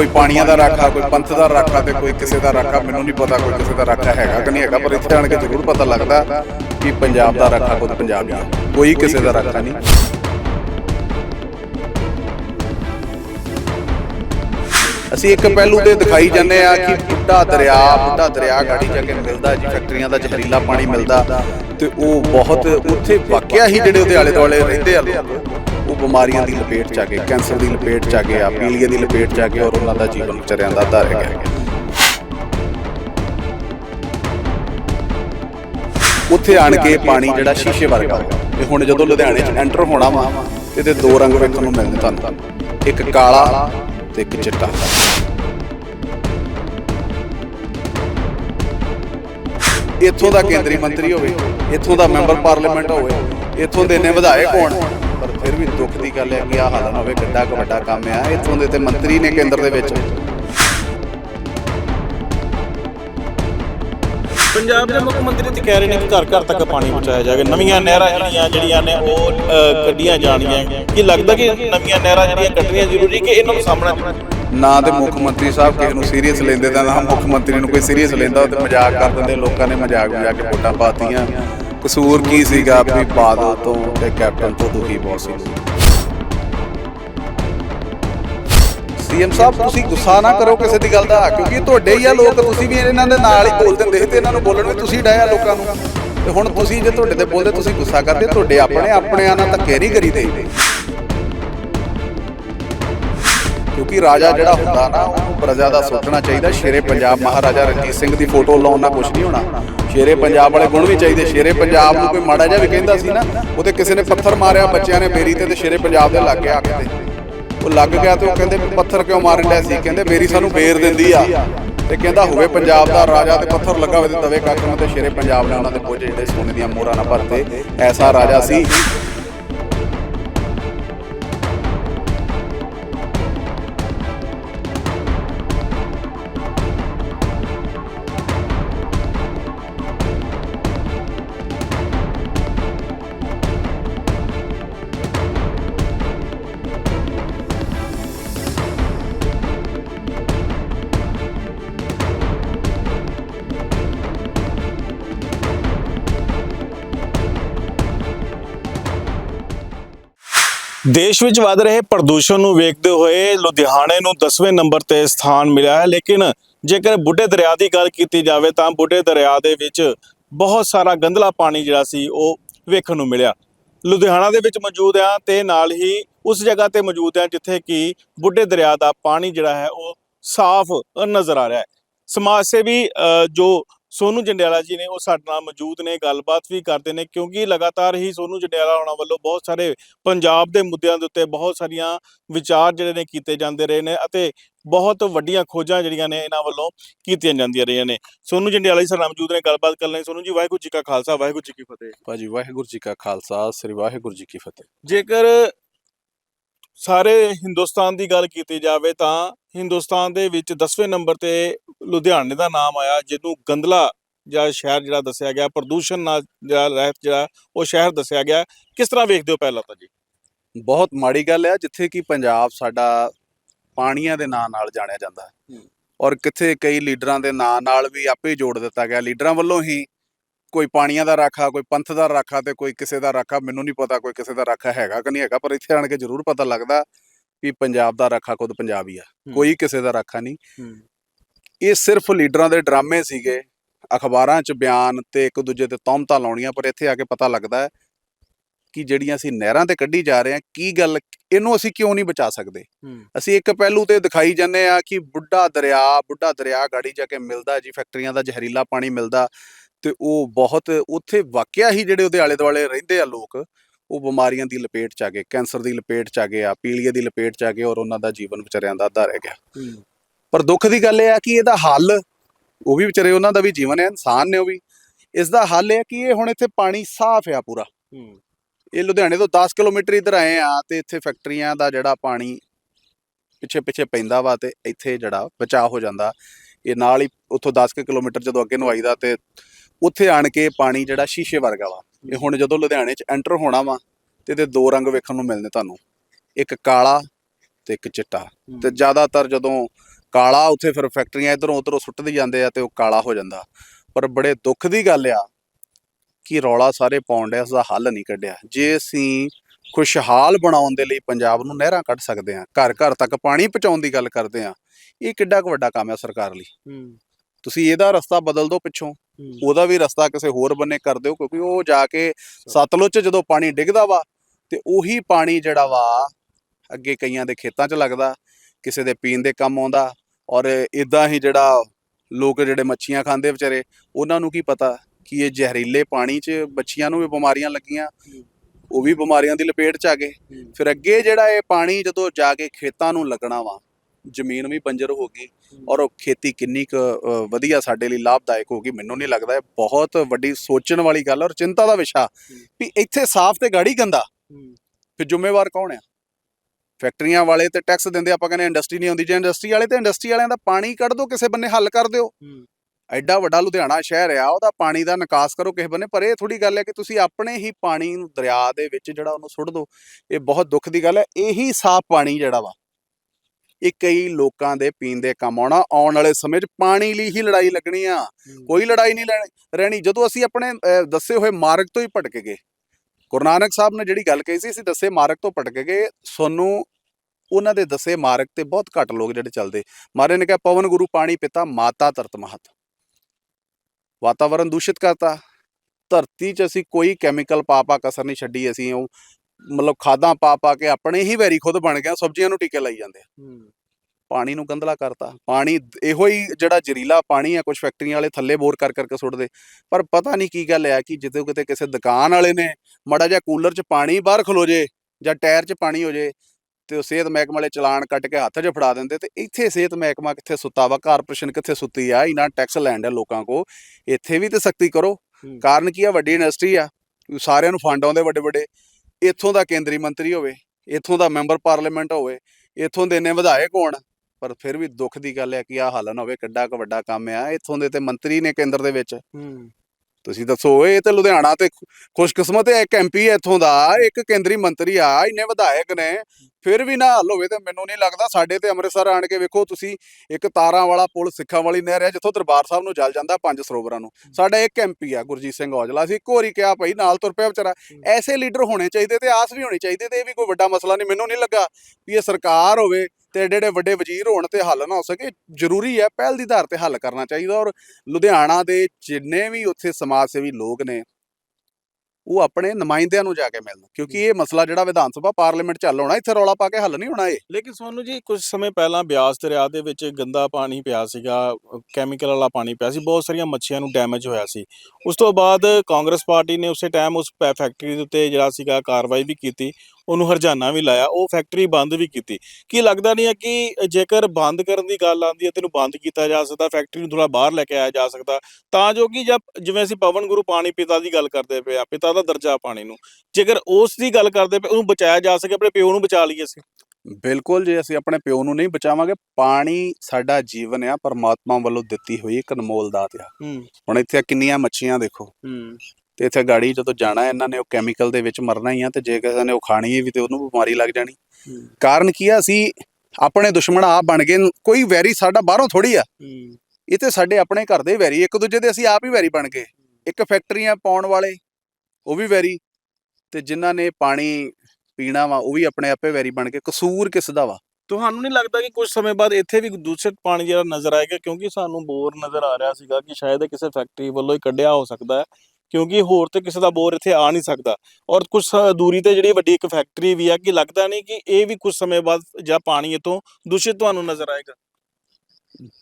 ਕੋਈ ਪਾਣੀਆਂ ਦਾ ਰਾਖਾ, ਕੋਈ ਪੰਥ ਦਾ ਰਾਖਾ ਤੇ ਕੋਈ ਕਿਸੇ ਦਾ ਰਾਖਾ, ਮੈਨੂੰ ਨਹੀਂ ਪਤਾ ਕੋਈ ਕਿਸੇ ਦਾ ਰਾਖਾ ਹੈਗਾ ਕਿ ਨਹੀਂ ਹੈਗਾ, ਪਰ ਇੱਥੇ ਆਣ ਕੇ ਜ਼ਰੂਰ ਪਤਾ ਲੱਗਦਾ ਕਿ ਪੰਜਾਬ ਦਾ ਰਾਖਾ ਖੁਦ ਪੰਜਾਬੀ ਹੈ ਕੋਈ ਕਿਸੇ ਦਾ ਰਾਖਾ ਨਹੀਂ। ਅਸੀਂ ਇੱਕ ਪਹਿਲੂ ਤੇ ਦਿਖਾਈ ਜਾਂਦੇ ਆ ਕਿ ਬੁੱਢਾ ਦਰਿਆ ਬੁੱਢਾ ਦਰਿਆ ਗਾੜੀ ਜਾ ਕੇ ਮਿਲਦਾ ਜੀ, ਫੈਕਟਰੀਆਂ ਦਾ ਜ਼ਹਿਰੀਲਾ ਪਾਣੀ ਮਿਲਦਾ ਤੇ ਉਹ ਬਹੁਤ, ਉੱਥੇ ਵਾਕਿਆ ਹੀ ਜਿਹੜੇ ਉਹਦੇ ਆਲੇ ਦੁਆਲੇ ਰਹਿੰਦੇ ਆ ਲੋਕ ਬਿਮਾਰੀਆਂ ਦੀ ਲਪੇਟ ਚ ਆ ਗਏ, ਕੈਂਸਰ ਦੀ ਲਪੇਟ ਚ ਆ ਗਏ ਆ ਪੀਲੀਏ ਦੀ ਲਪੇਟ ਚ ਆ ਗਏ ਔਰ ਉਹਨਾਂ ਦਾ ਜੀਵਨ ਵਿਚਾਰਿਆਂ ਦਾ ਦਰ ਗਿਆ ਉੱਥੇ ਆਣ ਕੇ ਪਾਣੀ ਜਿਹੜਾ ਸ਼ੀਸ਼ੇ ਵਰਗਾ ਤੇ ਹੁਣ ਜਦੋਂ ਲੁਧਿਆਣੇ 'ਚ ਐਂਟਰ ਹੋਣਾ ਵਾ, ਇਹਦੇ ਦੋ ਰੰਗ ਵੇਖਣ ਨੂੰ ਮਿਲਦੇ ਤੁਹਾਨੂੰ। ਇੱਕ ਕਾਲਾ ਤੇ ਇੱਕ ਚਿੱਟਾ। ਇੱਥੋਂ ਦਾ ਕੇਂਦਰੀ ਮੰਤਰੀ ਹੋਵੇ, ਇੱਥੋਂ ਦਾ ਮੈਂਬਰ ਪਾਰਲੀਮੈਂਟ ਹੋਵੇ, ਇੱਥੋਂ ਦੇ ਨੇ ਵਿਧਾਇਕ ਹੋਣ ਪਰ ਫਿਰ ਵੀ ਦੁੱਖ ਦੀ ਗੱਲ ਹੈ ਕਿ ਆਹ ਹਾਲ ਨਾ ਹੋਵੇ ਕਿੱਡਾ ਕੁ ਵੱਡਾ ਕੰਮ ਆ ਇੱਥੋਂ ਦੇ ਤੇ ਮੰਤਰੀ ਨੇ ਕੇਂਦਰ ਦੇ ਵਿੱਚ। ਪੰਜਾਬ ਦੇ ਮੁੱਖ ਮੰਤਰੀ ਤੇ ਕਹਿ ਰਹੇ ਨੇ ਕਿ ਘਰ ਘਰ ਤੱਕ ਪਾਣੀ ਪਹੁੰਚਾਇਆ ਜਾਏਗਾ। ਨਵੀਆਂ ਨਹਿਰਾਂ ਜਿਹੜੀਆਂ ਜਿਹੜੀਆਂ ਨੇ ਉਹ ਕੱਢੀਆਂ ਜਾਣਗੀਆਂ। ਕੀ ਲੱਗਦਾ ਕਿ ਨਵੀਆਂ ਨਹਿਰਾਂ ਜਿਹੜੀਆਂ ਕੱਢਣੀਆਂ ਜ਼ਰੂਰੀ ਕਿ ਇਹਨਾਂ ਨੂੰ ਸਾਹਮਣਾ ਨਾ ਤੇ ਮੁੱਖ ਮੰਤਰੀ ਸਾਹਿਬ ਕਿਸੇ ਨੂੰ ਸੀਰੀਅਸ ਲੈਂਦੇ ਤਾਂ ਨਾ ਮੁੱਖ ਮੰਤਰੀ ਨੂੰ ਕੋਈ ਸੀਰੀਅਸ ਲੈਂਦਾ ਤੇ ਮਜ਼ਾਕ ਕਰ ਦਿੰਦੇ। ਲੋਕਾਂ ਨੇ ਮਜ਼ਾਕ ਮਜ਼ਾਕ ਕੇ ਵੋਟਾਂ ਪਾਤੀਆਂ ਕਸੂਰ ਕੀ ਸੀਗਾ ਵੀ ਬਾਦਲ ਤੋਂ ਤੇ ਕੈਪਟਨ ਤੋਂ? ਦੁਖੀ ਬਹੁਤ ਸੀ। ਸੀਐਮ ਸਾਹਿਬ, ਤੁਸੀਂ ਗੁੱਸਾ ਨਾ ਕਰੋ ਕਿਸੇ ਦੀ ਗੱਲ ਦਾ, ਕਿਉਂਕਿ ਤੁਹਾਡੇ ਹੀ ਆ ਲੋਕ, ਤੁਸੀਂ ਵੀ ਇਹਨਾਂ ਦੇ ਨਾਲ ਹੀ ਬੋਲ ਦਿੰਦੇ ਸੀ ਤੇ ਇਹਨਾਂ ਨੂੰ ਬੋਲਣ ਵੀ ਤੁਸੀਂ ਡਾਇਆ ਲੋਕਾਂ ਨੂੰ। ਤੇ ਹੁਣ ਤੁਸੀਂ ਜੇ ਤੁਹਾਡੇ ਤੇ ਬੋਲਦੇ, ਤੁਸੀਂ ਗੁੱਸਾ ਕਰਦੇ, ਤੁਹਾਡੇ ਆਪਣੇ ਆਪਣਿਆਂ ਨਾਲ ਧੱਕੇ ਨਹੀਂ ਕਰੀਦੇ। ਕਿਉਂਕਿ ਰਾਜਾ ਜਿਹੜਾ ਹੁੰਦਾ ਨਾ, ਉਹਨੂੰ ਪ੍ਰਜਾ ਦਾ ਸੋਚਣਾ ਚਾਹੀਦਾ। ਸ਼ੇਰੇ ਪੰਜਾਬ ਮਹਾਰਾਜਾ ਰਣਜੀਤ ਸਿੰਘ ਦੀ ਫੋਟੋ ਲਾਉਣ ਨਾਲ ਕੁਝ ਨਹੀਂ ਹੋਣਾ। ਸ਼ੇਰੇ ਪੰਜਾਬ ਵਾਲੇ ਗੁਣ ਵੀ ਚਾਹੀਦੇ। ਸ਼ੇਰੇ ਪੰਜਾਬ ਨੂੰ ਕੋਈ ਮਾੜਾ ਜਿਹਾ ਵੀ ਕਹਿੰਦਾ ਸੀ ਨਾ ਉਹਤੇ ਕਿਸੇ ਨੇ ਪੱਥਰ ਮਾਰਿਆ ਬੱਚਿਆਂ ਨੇ ਬੇਰੀ ਤੇ ਤੇ ਸ਼ੇਰੇ ਪੰਜਾਬ ਦੇ ਲੱਗ ਗਿਆ ਆ ਤੇ। ਉਹ ਲੱਗ ਗਿਆ ਤੇ ਉਹ ਕਹਿੰਦੇ, ਪੱਥਰ ਕਿਉਂ ਮਾਰਨ ਡਿਆ ਸੀ? ਕਹਿੰਦੇ ਮੇਰੀ ਸਾਨੂੰ ਬੇਰ ਦਿੰਦੀ ਆ। ਤੇ ਕਹਿੰਦਾ, ਹੋਵੇ ਪੰਜਾਬ ਦਾ ਰਾਜਾ ਤੇ ਪੱਥਰ ਲੱਗਾ ਹੋਵੇ ਤੇ ਤਵੇ ਕੱਖ ਤੇ ਸ਼ੇਰੇ ਪੰਜਾਬ ਨੇ ਉਹਨਾਂ ਦੇ ਬੋਝ ਜਿਹੜੇ ਸੋਨੇ ਦੀਆਂ ਮੋਹਰਾਂ ਨਾਲ ਭਰਤੇ। ਐਸਾ ਰਾਜਾ ਸੀ। ਦੇਸ਼ ਵਿੱਚ ਵੱਧ ਰਹੇ ਪ੍ਰਦੂਸ਼ਣ ਨੂੰ ਵੇਖਦੇ ਹੋਏ ਲੁਧਿਆਣੇ ਨੂੰ 10ਵੇਂ ਨੰਬਰ ਤੇ ਸਥਾਨ ਮਿਲਿਆ ਹੈ। ਲੇਕਿਨ ਜੇਕਰ ਬੁੱਢੇ ਦਰਿਆ ਦੀ ਗੱਲ ਕੀਤੀ ਜਾਵੇ ਤਾਂ ਬੁੱਢੇ ਦਰਿਆ ਦੇ ਵਿੱਚ ਬਹੁਤ ਸਾਰਾ ਗੰਦਲਾ ਪਾਣੀ ਜਿਹੜਾ ਸੀ ਉਹ ਵੇਖਣ ਨੂੰ ਮਿਲਿਆ। ਲੁਧਿਆਣਾ ਦੇ ਵਿੱਚ ਮੌਜੂਦ ਆ ਤੇ ਨਾਲ ਹੀ ਉਸ ਜਗ੍ਹਾ ਤੇ ਮੌਜੂਦ ਆ ਜਿੱਥੇ ਕਿ ਬੁੱਢੇ ਦਰਿਆ ਦਾ ਪਾਣੀ ਜਿਹੜਾ ਹੈ ਉਹ ਸਾਫ਼ ਨਜ਼ਰ ਆ ਰਿਹਾ ਹੈ। ਸਮਾਜ ਸੇਵੀ ਅ, ਜੋ ਸੋਨੂ ਜੰਡਿਆਲਾ ਜੀ ਨੇ ਉਹ ਸਾਡੇ ਨਾਲ ਮੌਜੂਦ ਨੇ ਗੱਲਬਾਤ ਵੀ ਕਰਦੇ ਨੇ ਕਿਉਂਕਿ ਲਗਾਤਾਰ ਹੀ ਸੋਨੂ ਜੰਡਿਆਲਾ ਹੋਣਾ ਵੱਲੋਂ ਬਹੁਤ ਸਾਰੇ ਪੰਜਾਬ ਦੇ ਮੁੱਦਿਆਂ ਦੇ ਉੱਤੇ ਬਹੁਤ ਸਾਰੀਆਂ ਵਿਚਾਰ ਜਿਹੜੇ ਨੇ ਕੀਤੇ ਜਾਂਦੇ ਰਹੇ ਨੇ ਅਤੇ ਬਹੁਤ ਵੱਡੀਆਂ ਖੋਜਾਂ ਜਿਹੜੀਆਂ ਨੇ ਇਹਨਾਂ ਵੱਲੋਂ ਕੀਤੀਆਂ ਜਾਂਦੀਆਂ ਰਹੀਆਂ ਨੇ। ਸੋਨੂ ਜੰਡਿਆਲਾ ਜੀ ਸਾਡੇ ਨਾਲ ਮੌਜੂਦ ਨੇ ਗੱਲਬਾਤ ਕਰ ਰਹੇ ਸੋਨੂ ਜੀ ਵਾਹਿਗੁਰੂ ਜੀ ਕਾ ਖਾਲਸਾ ਵਾਹਿਗੁਰੂ ਜੀ ਕੀ ਫਤਿਹ। ਭਾਜੀ ਵਾਹਿਗੁਰੂ ਜੀ ਕਾ ਖਾਲਸਾ ਸ੍ਰੀ ਵਾਹਿਗੁਰੂ ਜੀ ਕੀ ਫਤਿਹ। ਜੇਕਰ ਸਾਰੇ ਹਿੰਦੁਸਤਾਨ ਦੀ ਗੱਲ ਕੀਤੀ ਜਾਵੇ ਤਾਂ ਹਿੰਦੁਸਤਾਨ ਦੇ ਵਿੱਚ 10ਵੇਂ ਨੰਬਰ ਤੇ ਲੁਧਿਆਣੇ ਦਾ ਨਾਮ ਆਇਆ ਜਿਹਨੂੰ ਗੰਦਲਾ ਜਾਂ ਸ਼ਹਿਰ ਜਿਹੜਾ ਦੱਸਿਆ ਗਿਆ ਪ੍ਰਦੂਸ਼ਣ ਨਾਲ ਜਿਹੜਾ ਰਹਿਤ ਜਿਹੜਾ ਉਹ ਸ਼ਹਿਰ ਦੱਸਿਆ ਗਿਆ। ਕਿਸ ਤਰ੍ਹਾਂ ਵੇਖਦੇ ਹੋ ਪਹਿਲਾਂ ਤਾਂ ਜੀ? ਬਹੁਤ ਮਾੜੀ ਗੱਲ ਹੈ ਜਿੱਥੇ ਕਿ ਪੰਜਾਬ ਸਾਡਾ ਪਾਣੀਆਂ ਦੇ ਨਾਂ ਨਾਲ ਜਾਣਿਆ ਜਾਂਦਾ ਹੈ। ਹੂੰ। ਔਰ ਕਿੱਥੇ ਕਈ ਲੀਡਰਾਂ ਦੇ ਨਾਂ ਨਾਲ ਵੀ ਆਪੇ ਹੀ ਜੋੜ ਦਿੱਤਾ ਗਿਆ। ਲੀਡਰਾਂ ਵੱਲੋਂ ਹੀ ਕੋਈ ਪਾਣੀਆਂ ਦਾ ਰਾਖਾ ਕੋਈ ਪੰਥ ਦਾ ਰਾਖਾ ਤੇ ਕੋਈ ਕਿਸੇ ਦਾ ਰਾਖਾ ਮੈਨੂੰ ਨਹੀਂ ਪਤਾ ਕੋਈ ਕਿਸੇ ਦਾ ਰਾਖਾ ਹੈਗਾ ਕਿ ਨਹੀਂ ਹੈਗਾ ਪਰ ਇੱਥੇ ਆਣ ਕੇ ਜ਼ਰੂਰ ਪਤਾ ਲੱਗਦਾ ਕਿ ਪੰਜਾਬ ਦਾ ਰਾਖਾ ਖੁਦ ਪੰਜਾਬੀ ਆ। ਕੋਈ ਕਿਸੇ ਦਾ ਰਾਖਾ ਨਹੀਂ। ਇਹ ਸਿਰਫ ਲੀਡਰਾਂ ਦੇ ਡਰਾਮੇ ਸੀਗੇ। ਅਖਬਾਰਾਂ 'ਚ ਬਿਆਨ ਤੇ ਇੱਕ ਦੂਜੇ ਤੇ ਤੌਮਤਾਂ ਲਾਉਣੀਆਂ ਪਰ ਇੱਥੇ ਆ ਕੇ ਪਤਾ ਲੱਗਦਾ ਹੈ ਕਿ ਜਿਹੜੀਆਂ ਅਸੀਂ ਨਹਿਰਾਂ ਤੇ ਕੱਢੀ ਜਾ ਰਹੇ ਹਾਂ ਕੀ ਗੱਲ ਇਹਨੂੰ ਅਸੀਂ ਕਿਉਂ ਨਹੀਂ ਬਚਾ ਸਕਦੇ? ਅਸੀਂ ਇੱਕ ਪਹਿਲੂ ਤੇ ਦਿਖਾਈ ਜਾਂਦੇ ਆ ਕਿ ਬੁੱਢਾ ਦਰਿਆ ਬੁੱਢਾ ਦਰਿਆ ਗਾੜੀ ਜਾ ਕੇ ਮਿਲਦਾ ਜੀ ਫੈਕਟਰੀਆਂ ਦਾ ਜ਼ਹਿਰੀਲਾ ਪਾਣੀ ਮਿਲਦਾ ਤੇ ਉਹ ਬਹੁਤ ਉੱਥੇ ਵਾਕਿਆ ਹੀ ਜਿਹੜੇ ਉਹਦੇ ਆਲੇ ਦੁਆਲੇ ਰਹਿੰਦੇ ਆ ਲੋਕ ਉਹ ਬਿਮਾਰੀਆਂ ਦੀ ਲਪੇਟ ਚ ਆ ਗਏ ਕੈਂਸਰ ਦੀ ਲਪੇਟ ਚ ਆ ਗਏ ਆ ਪੀਲੀਏ ਦੀ ਲਪੇਟ ਚ ਆ ਗਏ ਔਰ ਉਹਨਾਂ ਦਾ ਜੀਵਨ ਵਿਚਾਰਿਆਂ ਦਾ ਅੱਧਾ ਰਹਿ ਗਿਆ। ਪਰ ਦੁੱਖ ਦੀ ਗੱਲ ਇਹ ਆ ਕਿ ਇਹਦਾ ਹੱਲ ਉਹ ਵੀ ਵਿਚਾਰੇ ਉਹਨਾਂ ਦਾ ਵੀ ਜੀਵਨ ਹੈ ਇਨਸਾਨ ਨੇ ਉਹ ਵੀ। ਇਸ ਦਾ ਹੱਲ ਇਹ ਹੈ ਕਿ ਇਹ ਹੁਣ ਇੱਥੇ ਪਾਣੀ ਸਾਫ਼ ਆ ਪੂਰਾ। ਇਹ ਲੁਧਿਆਣੇ ਤੋਂ 10 ਕਿਲੋਮੀਟਰ ਇੱਧਰ ਆਏ ਆ ਤੇ ਇੱਥੇ ਫੈਕਟਰੀਆਂ ਦਾ ਜਿਹੜਾ ਪਾਣੀ ਪਿੱਛੇ ਪਿੱਛੇ ਪੈਂਦਾ ਵਾ ਤੇ ਇੱਥੇ ਜਿਹੜਾ ਬਚਾਅ ਹੋ ਜਾਂਦਾ। ਇਹ ਨਾਲ ਹੀ ਉੱਥੋਂ 10 ਕੁ ਕਿਲੋਮੀਟਰ ਜਦੋਂ ਅੱਗੇ ਨੂੰ ਆਈਦਾ ਤੇ ਉੱਥੇ ਆਣ ਕੇ ਪਾਣੀ ਜਿਹੜਾ ਸ਼ੀਸ਼ੇ ਵਰਗਾ ਵਾ। ਇਹ ਹੁਣ ਜਦੋਂ ਲੁਧਿਆਣੇ 'ਚ ਐਂਟਰ ਹੋਣਾ ਵਾ ਤੇ ਇਹਦੇ ਦੋ ਰੰਗ ਵੇਖਣ ਨੂੰ ਮਿਲਨੇ ਤੁਹਾਨੂੰ। ਇੱਕ ਕਾਲਾ ਤੇ ਇੱਕ ਚਿੱਟਾ। ਤੇ ਜ਼ਿਆਦਾਤਰ ਜਦੋਂ ਕਾਲਾ ਉੱਥੇ ਫਿਰ ਫੈਕਟਰੀਆਂ ਇਧਰੋਂ ਉਧਰੋਂ ਸੁੱਟਦੇ ਜਾਂਦੇ ਆ ਤੇ ਉਹ ਕਾਲਾ ਹੋ ਜਾਂਦਾ। ਪਰ ਬੜੇ ਦੁੱਖ ਦੀ ਗੱਲ ਆ ਕਿ ਰੌਲਾ ਸਾਰੇ ਪਾਉਣ ਡਿਆ ਇਸ ਦਾ ਹੱਲ ਨਹੀਂ ਕੱਢਿਆ। ਜੇ ਅਸੀਂ ਖੁਸ਼ਹਾਲ ਬਣਾਉਣ ਦੇ ਲਈ ਪੰਜਾਬ ਨੂੰ ਨਹਿਰਾਂ ਕੱਢ ਸਕਦੇ ਆ ਘਰ ਘਰ ਤੱਕ ਪਾਣੀ ਪਹੁੰਚਾਉਣ ਦੀ ਗੱਲ ਕਰਦੇ ਆ ਇਹ ਕਿੱਡਾ ਕੁ ਵੱਡਾ ਕੰਮ ਹੈ ਸਰਕਾਰ ਲਈ। ਤੁਸੀਂ ਇਹਦਾ ਰਸਤਾ ਬਦਲ ਦਿਓ ਪਿੱਛੋਂ। ਉਹਦਾ ਵੀ ਰਸਤਾ ਕਿਸੇ ਹੋਰ ਬੰਨੇ ਕਰ ਦਿਓ ਕਿਉਂਕਿ ਉਹ ਜਾ ਕੇ ਸਤਲੁਜ 'ਚ ਜਦੋਂ ਪਾਣੀ ਡਿੱਗਦਾ ਵਾ ਤੇ ਉਹੀ ਪਾਣੀ ਜਿਹੜਾ ਵਾ ਅੱਗੇ ਕਈਆਂ ਦੇ ਖੇਤਾਂ 'ਚ ਲੱਗਦਾ ਕਿਸੇ ਦੇ ਪੀਣ ਦੇ ਕੰਮ ਆਉਂਦਾ ਔਰ ਇਦਾਂ ਹੀ ਜਿਹੜਾ ਲੋਕ ਜਿਹੜੇ ਮੱਛੀਆਂ ਖਾਂਦੇ ਵਿਚਾਰੇ ਉਹਨਾਂ ਨੂੰ ਕੀ ਪਤਾ ਕਿ ਇਹ ਜ਼ਹਿਰੀਲੇ ਪਾਣੀ 'ਚ ਬੱਚੀਆਂ ਨੂੰ ਵੀ ਬਿਮਾਰੀਆਂ ਲੱਗੀਆਂ ਉਹ ਵੀ ਬਿਮਾਰੀਆਂ ਦੀ ਲਪੇਟ 'ਚ ਆ ਗਏ। ਫਿਰ ਅੱਗੇ ਜਿਹੜਾ ਇਹ ਪਾਣੀ ਜਦੋਂ ਜਾ ਕੇ ਖੇਤਾਂ ਨੂੰ ਲੱਗਣਾ ਵਾ ਜ਼ਮੀਨ ਵੀ ਬੰਜਰ ਹੋ ਗਈ ਔਰ ਉਹ ਖੇਤੀ ਕਿੰਨੀ ਕੁ ਵਧੀਆ ਸਾਡੇ ਲਈ ਲਾਭਦਾਇਕ ਹੋਗੀ ਮੈਨੂੰ ਨਹੀਂ ਲੱਗਦਾ ਇਹ ਬਹੁਤ ਵੱਡੀ ਸੋਚਣ ਵਾਲੀ ਗੱਲ ਔਰ ਚਿੰਤਾ ਦਾ ਵਿਸ਼ਾ। ਵੀ ਇੱਥੇ ਸਾਫ਼ ਤੇ ਗਾੜੀ ਗੰਦਾ ਫਿਰ ਜ਼ਿੰਮੇਵਾਰ ਕੌਣ ਆ? ਫੈਕਟਰੀਆਂ ਵਾਲੇ ਤੇ ਟੈਕਸ ਦਿੰਦੇ ਆਪਾਂ ਕਹਿੰਦੇ ਇੰਡਸਟਰੀ ਨਹੀਂ ਆਉਂਦੀ ਜੇ ਇੰਡਸਟਰੀ ਵਾਲੇ ਤੇ ਇੰਡਸਟਰੀ ਵਾਲਿਆਂ ਦਾ ਪਾਣੀ ਕੱਢ ਦੋ ਕਿਸੇ ਬੰਨੇ ਹੱਲ ਕਰ ਦਿਓ। ਐਡਾ ਵੱਡਾ ਲੁਧਿਆਣਾ ਸ਼ਹਿਰ ਆ ਉਹਦਾ ਪਾਣੀ ਦਾ ਨਿਕਾਸ ਕਰੋ ਕਿਸੇ ਬੰਨੇ। ਪਰ ਇਹ ਥੋੜੀ ਗੱਲ ਹੈ ਕਿ ਤੁਸੀਂ ਆਪਣੇ ਹੀ ਪਾਣੀ ਨੂੰ ਦਰਿਆ ਦੇ ਵਿੱਚ ਜਿਹੜਾ ਉਹਨੂੰ ਸੁੱਟ ਦਿਓ ਇਹ ਬਹੁਤ ਦੁੱਖ ਦੀ ਗੱਲ ਹੈ। ਇਹੀ ਸਾਫ਼ ਪਾਣੀ ਜਿਹੜਾ ਵਾ ਇਹ ਕਈ ਲੋਕਾਂ ਦੇ ਪੀਣ ਦੇ ਕੰਮ ਆਉਣਾ। ਆਉਣ ਵਾਲੇ ਸਮੇਂ 'ਚ ਪਾਣੀ ਲਈ ਹੀ ਲੜਾਈ ਲੱਗਣੀ ਆ। ਕੋਈ ਲੜਾਈ ਨਹੀਂ ਲੈਣੀ- ਰਹਿਣੀ। ਜਦੋਂ ਅਸੀਂ ਆਪਣੇ ਦੱਸੇ ਹੋਏ ਮਾਰਗ ਤੋਂ ਹੀ ਭਟਕ ਗਏ ਗੁਰੂ ਨਾਨਕ ਸਾਹਿਬ ਨੇ ਜਿਹੜੀ ਗੱਲ ਕਹੀ ਸੀ, ਅਸੀਂ ਦੱਸੇ ਮਾਰਗ ਤੋਂ ਭਟਕ ਗਏ, ਸਾਨੂੰ ਉਹਨਾਂ ਦੇ ਦੱਸੇ ਮਾਰਗ ਤੇ ਬਹੁਤ ਘੱਟ ਲੋਕ ਜਿਹੜੇ ਚੱਲਦੇ। ਮਹਾਰਾਜ ਨੇ ਕਿਹਾ, ਪਵਨ ਗੁਰੂ ਪਾਣੀ ਪਿਤਾ, ਮਾਤਾ ਤਰਤ ਮਹਤ। ਵਾਤਾਵਰਨ ਦੂਸ਼ਿਤ ਕਰਤਾ। ਧਰਤੀ 'ਚ ਅਸੀਂ ਕੋਈ ਕੈਮੀਕਲ ਪਾ ਪਾ ਕਸਰ ਨਹੀਂ ਛੱਡੀ, ਅਸੀਂ ਉਹ ਮਤਲਬ ਖਾਦਾਂ ਪਾ ਪਾ ਕੇ ਆਪਣੇ ਹੀ ਵੈਰੀ ਖੁਦ ਬਣ ਗਿਆ ਸਬਜ਼ੀਆਂ ਨੂੰ ਟੀਕੇ ਲਾਈ ਜਾਂਦੇ ਆ। ਪਾਣੀ ਨੂੰ ਗੰਦਲਾ ਕਰਤਾ। ਪਾਣੀ ਇਹੋ ਹੀ ਜਿਹੜਾ ਜ਼ਰੀਲਾ ਪਾਣੀ ਆ ਕੁਝ ਫੈਕਟਰੀਆਂ ਵਾਲੇ ਥੱਲੇ ਬੋਰ ਕਰ ਕਰਕੇ ਸੁੱਟਦੇ। ਪਰ ਪਤਾ ਨਹੀਂ ਕੀ ਗੱਲ ਆ ਕਿ ਜਿੱਦੋਂ ਕਿਤੇ ਕਿਸੇ ਦੁਕਾਨ ਵਾਲੇ ਨੇ ਮੜਾ ਜਿਹਾ ਕੂਲਰ 'ਚ ਪਾਣੀ ਬਾਹਰ ਖਲੋ ਜੇ ਜਾਂ ਟਾਇਰ 'ਚ ਪਾਣੀ ਹੋ ਜੇ ਤੇ ਉਹ ਸਿਹਤ ਮਹਿਕਮੇ ਵਾਲੇ ਚਲਾਨ ਕੱਟ ਕੇ ਹੱਥ 'ਚ ਫੜਾ ਦਿੰਦੇ ਤੇ ਇੱਥੇ ਸਿਹਤ ਮਹਿਕਮਾ ਕਿੱਥੇ ਸੁੱਤਾ ਵਾ ਕਾਰਪੋਰੇਸ਼ਨ ਕਿੱਥੇ ਸੁੱਤੀ ਆ ਇਹਨਾਂ ਟੈਕਸ ਲੈਣ ਦੇ ਲੋਕਾਂ ਕੋ ਇੱਥੇ ਵੀ ਤੇ ਸਖਤੀ ਕਰੋ। ਹੂੰ। ਕਾਰਨ ਕੀ ਆ? ਵੱਡੀ ਇੰਡਸਟਰੀ ਆ। ਸਾਰਿਆਂ ਨੂੰ ਫੰਡ ਆਉਂਦੇ ਵੱਡੇ ਵੱਡੇ। ਇੱਥੋਂ ਦਾ ਕੇਂਦਰੀ ਮੰਤਰੀ ਹੋਵੇ ਇੱਥੋਂ ਦਾ ਮੈਂਬਰ ਪਾਰਲੀਮੈਂਟ ਹੋਵੇ ਇੱਥੋਂ ਦੇ ਨੇ ਵਿਧਾਇਕ ਹੋਣ ਪਰ ਫਿਰ ਵੀ ਦੁੱਖ ਦੀ ਗੱਲ ਹੈ ਕਿ ਆ ਹੱਲ ਨਾ ਹੋਵੇ ਕਿੱਡਾ ਕੁ ਵੱਡਾ ਕੰਮ ਆ। ਇੱਥੋਂ ਦੇ ਤੇ ਮੰਤਰੀ ਨੇ ਕੇਂਦਰ ਦੇ ਵਿੱਚ। ਤੁਸੀਂ ਦੱਸੋ ਇਹ ਤੇ ਲੁਧਿਆਣਾ ਤੇ ਖੁਸ਼ਕਿਸਮਤ ਹੈ ਇੱਕ ਐਮਪੀ ਹੈ ਇੱਥੋਂ ਦਾ ਇੱਕ ਕੇਂਦਰੀ ਮੰਤਰੀ ਆ ਇੰਨੇ ਵਿਧਾਇਕ ਨੇ। ਫਿਰ ਵੀ ਨਾ ਹੱਲ ਹੋਵੇ ਤੇ ਮੈਨੂੰ ਨਹੀਂ ਲੱਗਦਾ ਸਾਡੇ ਤੇ ਅੰਮ੍ਰਿਤਸਰ ਆਣ ਕੇ ਵੇਖੋ ਤੁਸੀਂ ਇੱਕ ਤਾਰਾਂ ਵਾਲਾ ਪੁਲ ਸਿੱਖਾਂ ਵਾਲੀ ਨਹਿਰ ਹੈ ਜਿੱਥੋਂ ਦਰਬਾਰ ਸਾਹਿਬ ਨੂੰ ਜਲ ਜਾਂਦਾ ਪੰਜ ਸਰੋਵਰਾਂ ਨੂੰ। ਸਾਡਾ ਇੱਕ ਐਮਪੀ ਆ ਗੁਰਜੀਤ ਸਿੰਘ ਔਜਲਾ ਅਸੀਂ ਇੱਕ ਵਾਰੀ ਕਿਹਾ ਭਾਈ ਨਾਲ ਤੁਰ ਪਿਆ ਵਿਚਾਰਾ। ਐਸੇ ਲੀਡਰ ਹੋਣੇ ਚਾਹੀਦੇ ਤੇ ਆਸ ਵੀ ਹੋਣੀ ਚਾਹੀਦੀ ਤੇ ਇਹ ਵੀ ਕੋਈ ਵੱਡਾ ਮਸਲਾ ਨਹੀਂ ਮੈਨੂੰ ਨਹੀਂ ਲੱਗਾ ਵੀ ਇਹ ਸਰਕਾਰ ਹੋਵੇ ਤੇ ਏਡੇ ਵੱਡੇ ਵਜ਼ੀਰ ਹੋਣ ਤੇ ਹੱਲ ਨਾ ਹੋ ਸਕੇ ਜ਼ਰੂਰੀ ਹੈ ਪਹਿਲ ਦੀ ਆਧਾਰ ਤੇ ਹੱਲ ਕਰਨਾ ਚਾਹੀਦਾ ਔਰ ਲੁਧਿਆਣਾ ਦੇ ਜਿੰਨੇ ਵੀ ਉੱਥੇ ਸਮਾਜ ਸੇਵੀ ਲੋਕ ਨੇ ਉਹ ਆਪਣੇ ਨੁਮਾਇੰਦਿਆਂ ਨੂੰ ਜਾ ਕੇ ਮਿਲਣ ਕਿਉਂਕਿ ਇਹ ਮਸਲਾ ਜਿਹੜਾ ਵਿਧਾਨ ਸਭਾ ਪਾਰਲੀਮੈਂਟ ਚੱਲ ਹੋਣਾ ਇੱਥੇ ਰੌਲਾ ਪਾ ਕੇ ਹੱਲ ਨਹੀਂ ਹੋਣਾ ਇਹ। ਲੇਕਿਨ ਸੋਨੂੰ ਜੀ ਕੁਝ ਸਮੇਂ ਪਹਿਲਾਂ ਬਿਆਸ ਦਰਿਆ ਦੇ ਵਿੱਚ ਗੰਦਾ ਪਾਣੀ ਪਿਆ ਸੀਗਾ ਕੈਮੀਕਲ ਵਾਲਾ ਪਾਣੀ ਪਿਆ ਸੀ ਬਹੁਤ ਸਾਰੀਆਂ ਮੱਛੀਆਂ ਨੂੰ ਡੈਮੇਜ ਹੋਇਆ ਸੀ। ਉਸ ਤੋਂ ਬਾਅਦ ਕਾਂਗਰਸ ਪਾਰਟੀ ਨੇ ਉਸੇ ਟਾਈਮ ਉਸ ਫੈਕਟਰੀ ਦੇ ਉੱਤੇ ਜਿਹੜਾ ਸੀਗਾ ਕਾਰਵਾਈ ਵੀ ਕੀਤੀ। ਉਹਨੂੰ ਹਰਜਾਨਾ ਵੀ ਲਾਇਆ ਉਹ ਫੈਕਟਰੀ ਬੰਦ ਵੀ ਕੀਤੀ। ਕੀ ਲੱਗਦਾ ਨਹੀਂ ਹੈ ਕਿ ਜੇਕਰ ਬੰਦ ਕਰਨ ਦੀ ਗੱਲ ਆਉਂਦੀ ਹੈ ਤੈਨੂੰ ਬੰਦ ਕੀਤਾ ਜਾ ਸਕਦਾ ਫੈਕਟਰੀ ਨੂੰ ਥੋੜਾ ਬਾਹਰ ਲੈ ਕੇ ਆਇਆ ਜਾ ਸਕਦਾ ਤਾਂ ਜੋ ਕਿ ਜਦ ਜਿਵੇਂ ਅਸੀਂ ਪਵਨ ਗੁਰੂ ਪਾਣੀ ਪਿਤਾ ਦੀ ਗੱਲ ਕਰਦੇ ਪਏ ਆ ਪਿਤਾ ਦਾ ਦਰਜਾ ਪਾਣੀ ਨੂੰ ਜੇਕਰ ਉਸ ਦੀ ਗੱਲ ਕਰਦੇ ਪਏ ਉਹਨੂੰ ਬਚਾਇਆ ਜਾ ਸਕੇ ਆਪਣੇ ਪਿਓ ਨੂੰ ਬਚਾ ਲਈਏ ਅਸੀਂ। ਬਿਲਕੁਲ ਜੇ ਅਸੀਂ ਆਪਣੇ ਪਿਓ ਨੂੰ ਨਹੀਂ ਬਚਾਵਾਂਗੇ ਪਾਣੀ ਸਾਡਾ ਜੀਵਨ ਆ ਪਰਮਾਤਮਾ ਵੱਲੋਂ ਦਿੱਤੀ ਹੋਈ ਇੱਕ ਅਨਮੋਲ ਦਾਤ ਆ। ਹੁਣ ਇੱਥੇ ਕਿੰਨੀਆਂ ਮੱਛੀਆਂ ਦੇਖੋ। ਤੇ ਇੱਥੇ ਗਾੜੀ ਜਦੋਂ ਜਾਣਾ ਇਹਨਾਂ ਨੇ ਉਹ ਕੈਮੀਕਲ ਦੇ ਵਿੱਚ ਮਰਨਾ ਹੀ ਆ ਤੇ ਜੇ ਕਿਸੇ ਨੇ ਉਹ ਖਾਣੀ ਹੈ ਵੀ ਤੇ ਉਹਨੂੰ ਬਿਮਾਰੀ ਲੱਗ ਜਾਣੀ। ਕਾਰਨ ਕੀ ਆ ਅਸੀਂ ਆਪਣੇ ਦੁਸ਼ਮਣ ਆਪ ਬਣ ਗਏ ਕੋਈ ਵੈਰੀ ਸਾਡਾ ਬਾਹਰੋਂ ਥੋੜੀ ਆ। ਇਹ ਤੇ ਸਾਡੇ ਆਪਣੇ ਘਰ ਦੇ ਵੈਰੀ ਇੱਕ ਦੂਜੇ ਦੇ ਅਸੀਂ ਆਪ ਹੀ ਵੈਰੀ ਬਣ ਗਏ। ਇੱਕ ਫੈਕਟਰੀਆਂ ਪਾਉਣ ਵਾਲੇ ਉਹ ਵੀ ਵੈਰੀ ਤੇ ਜਿਨ੍ਹਾਂ ਨੇ ਪਾਣੀ ਪੀਣਾ ਵਾ ਉਹ ਵੀ ਆਪਣੇ ਆਪੇ ਵੈਰੀ ਬਣ ਕੇ ਕਸੂਰ ਕਿਸ ਦਾ ਵਾ? ਤੁਹਾਨੂੰ ਨਹੀਂ ਲੱਗਦਾ ਕਿ ਕੁਝ ਸਮੇਂ ਬਾਅਦ ਇੱਥੇ ਵੀ ਦੂਸ਼ਿਤ ਪਾਣੀ ਜਿਹੜਾ ਨਜ਼ਰ ਆਏਗਾ ਕਿਉਂਕਿ ਸਾਨੂੰ ਬੋਰ ਨਜ਼ਰ ਆ ਰਿਹਾ ਸੀਗਾ ਕਿ ਸ਼ਾਇਦ ਇਹ ਕਿਸੇ ਫੈਕਟਰੀ ਵੱਲੋਂ ਹੀ ਕੱਢਿਆ ਹੋ ਸਕਦਾ ਹੈ। ਕਿਉਂਕਿ ਹੋਰ ਤੇ ਕਿਸੇ ਦਾ ਬੋਰ ਇੱਥੇ ਆ ਨਹੀਂ ਸਕਦਾ। ਔਰ ਕੁਝ ਦੂਰੀ ਤੇ ਜਿਹੜੀ ਵੱਡੀ ਇੱਕ ਫੈਕਟਰੀ ਵੀ ਹੈ ਕਿ ਲੱਗਦਾ ਨਹੀਂ ਕਿ ਇਹ ਵੀ ਕੁਝ ਸਮੇਂ ਬਾਅਦ ਜਾਂ ਪਾਣੀ ਇਤੋਂ ਦੂਸ਼ਿਤ ਤੁਹਾਨੂੰ ਨਜ਼ਰ ਆਏਗਾ?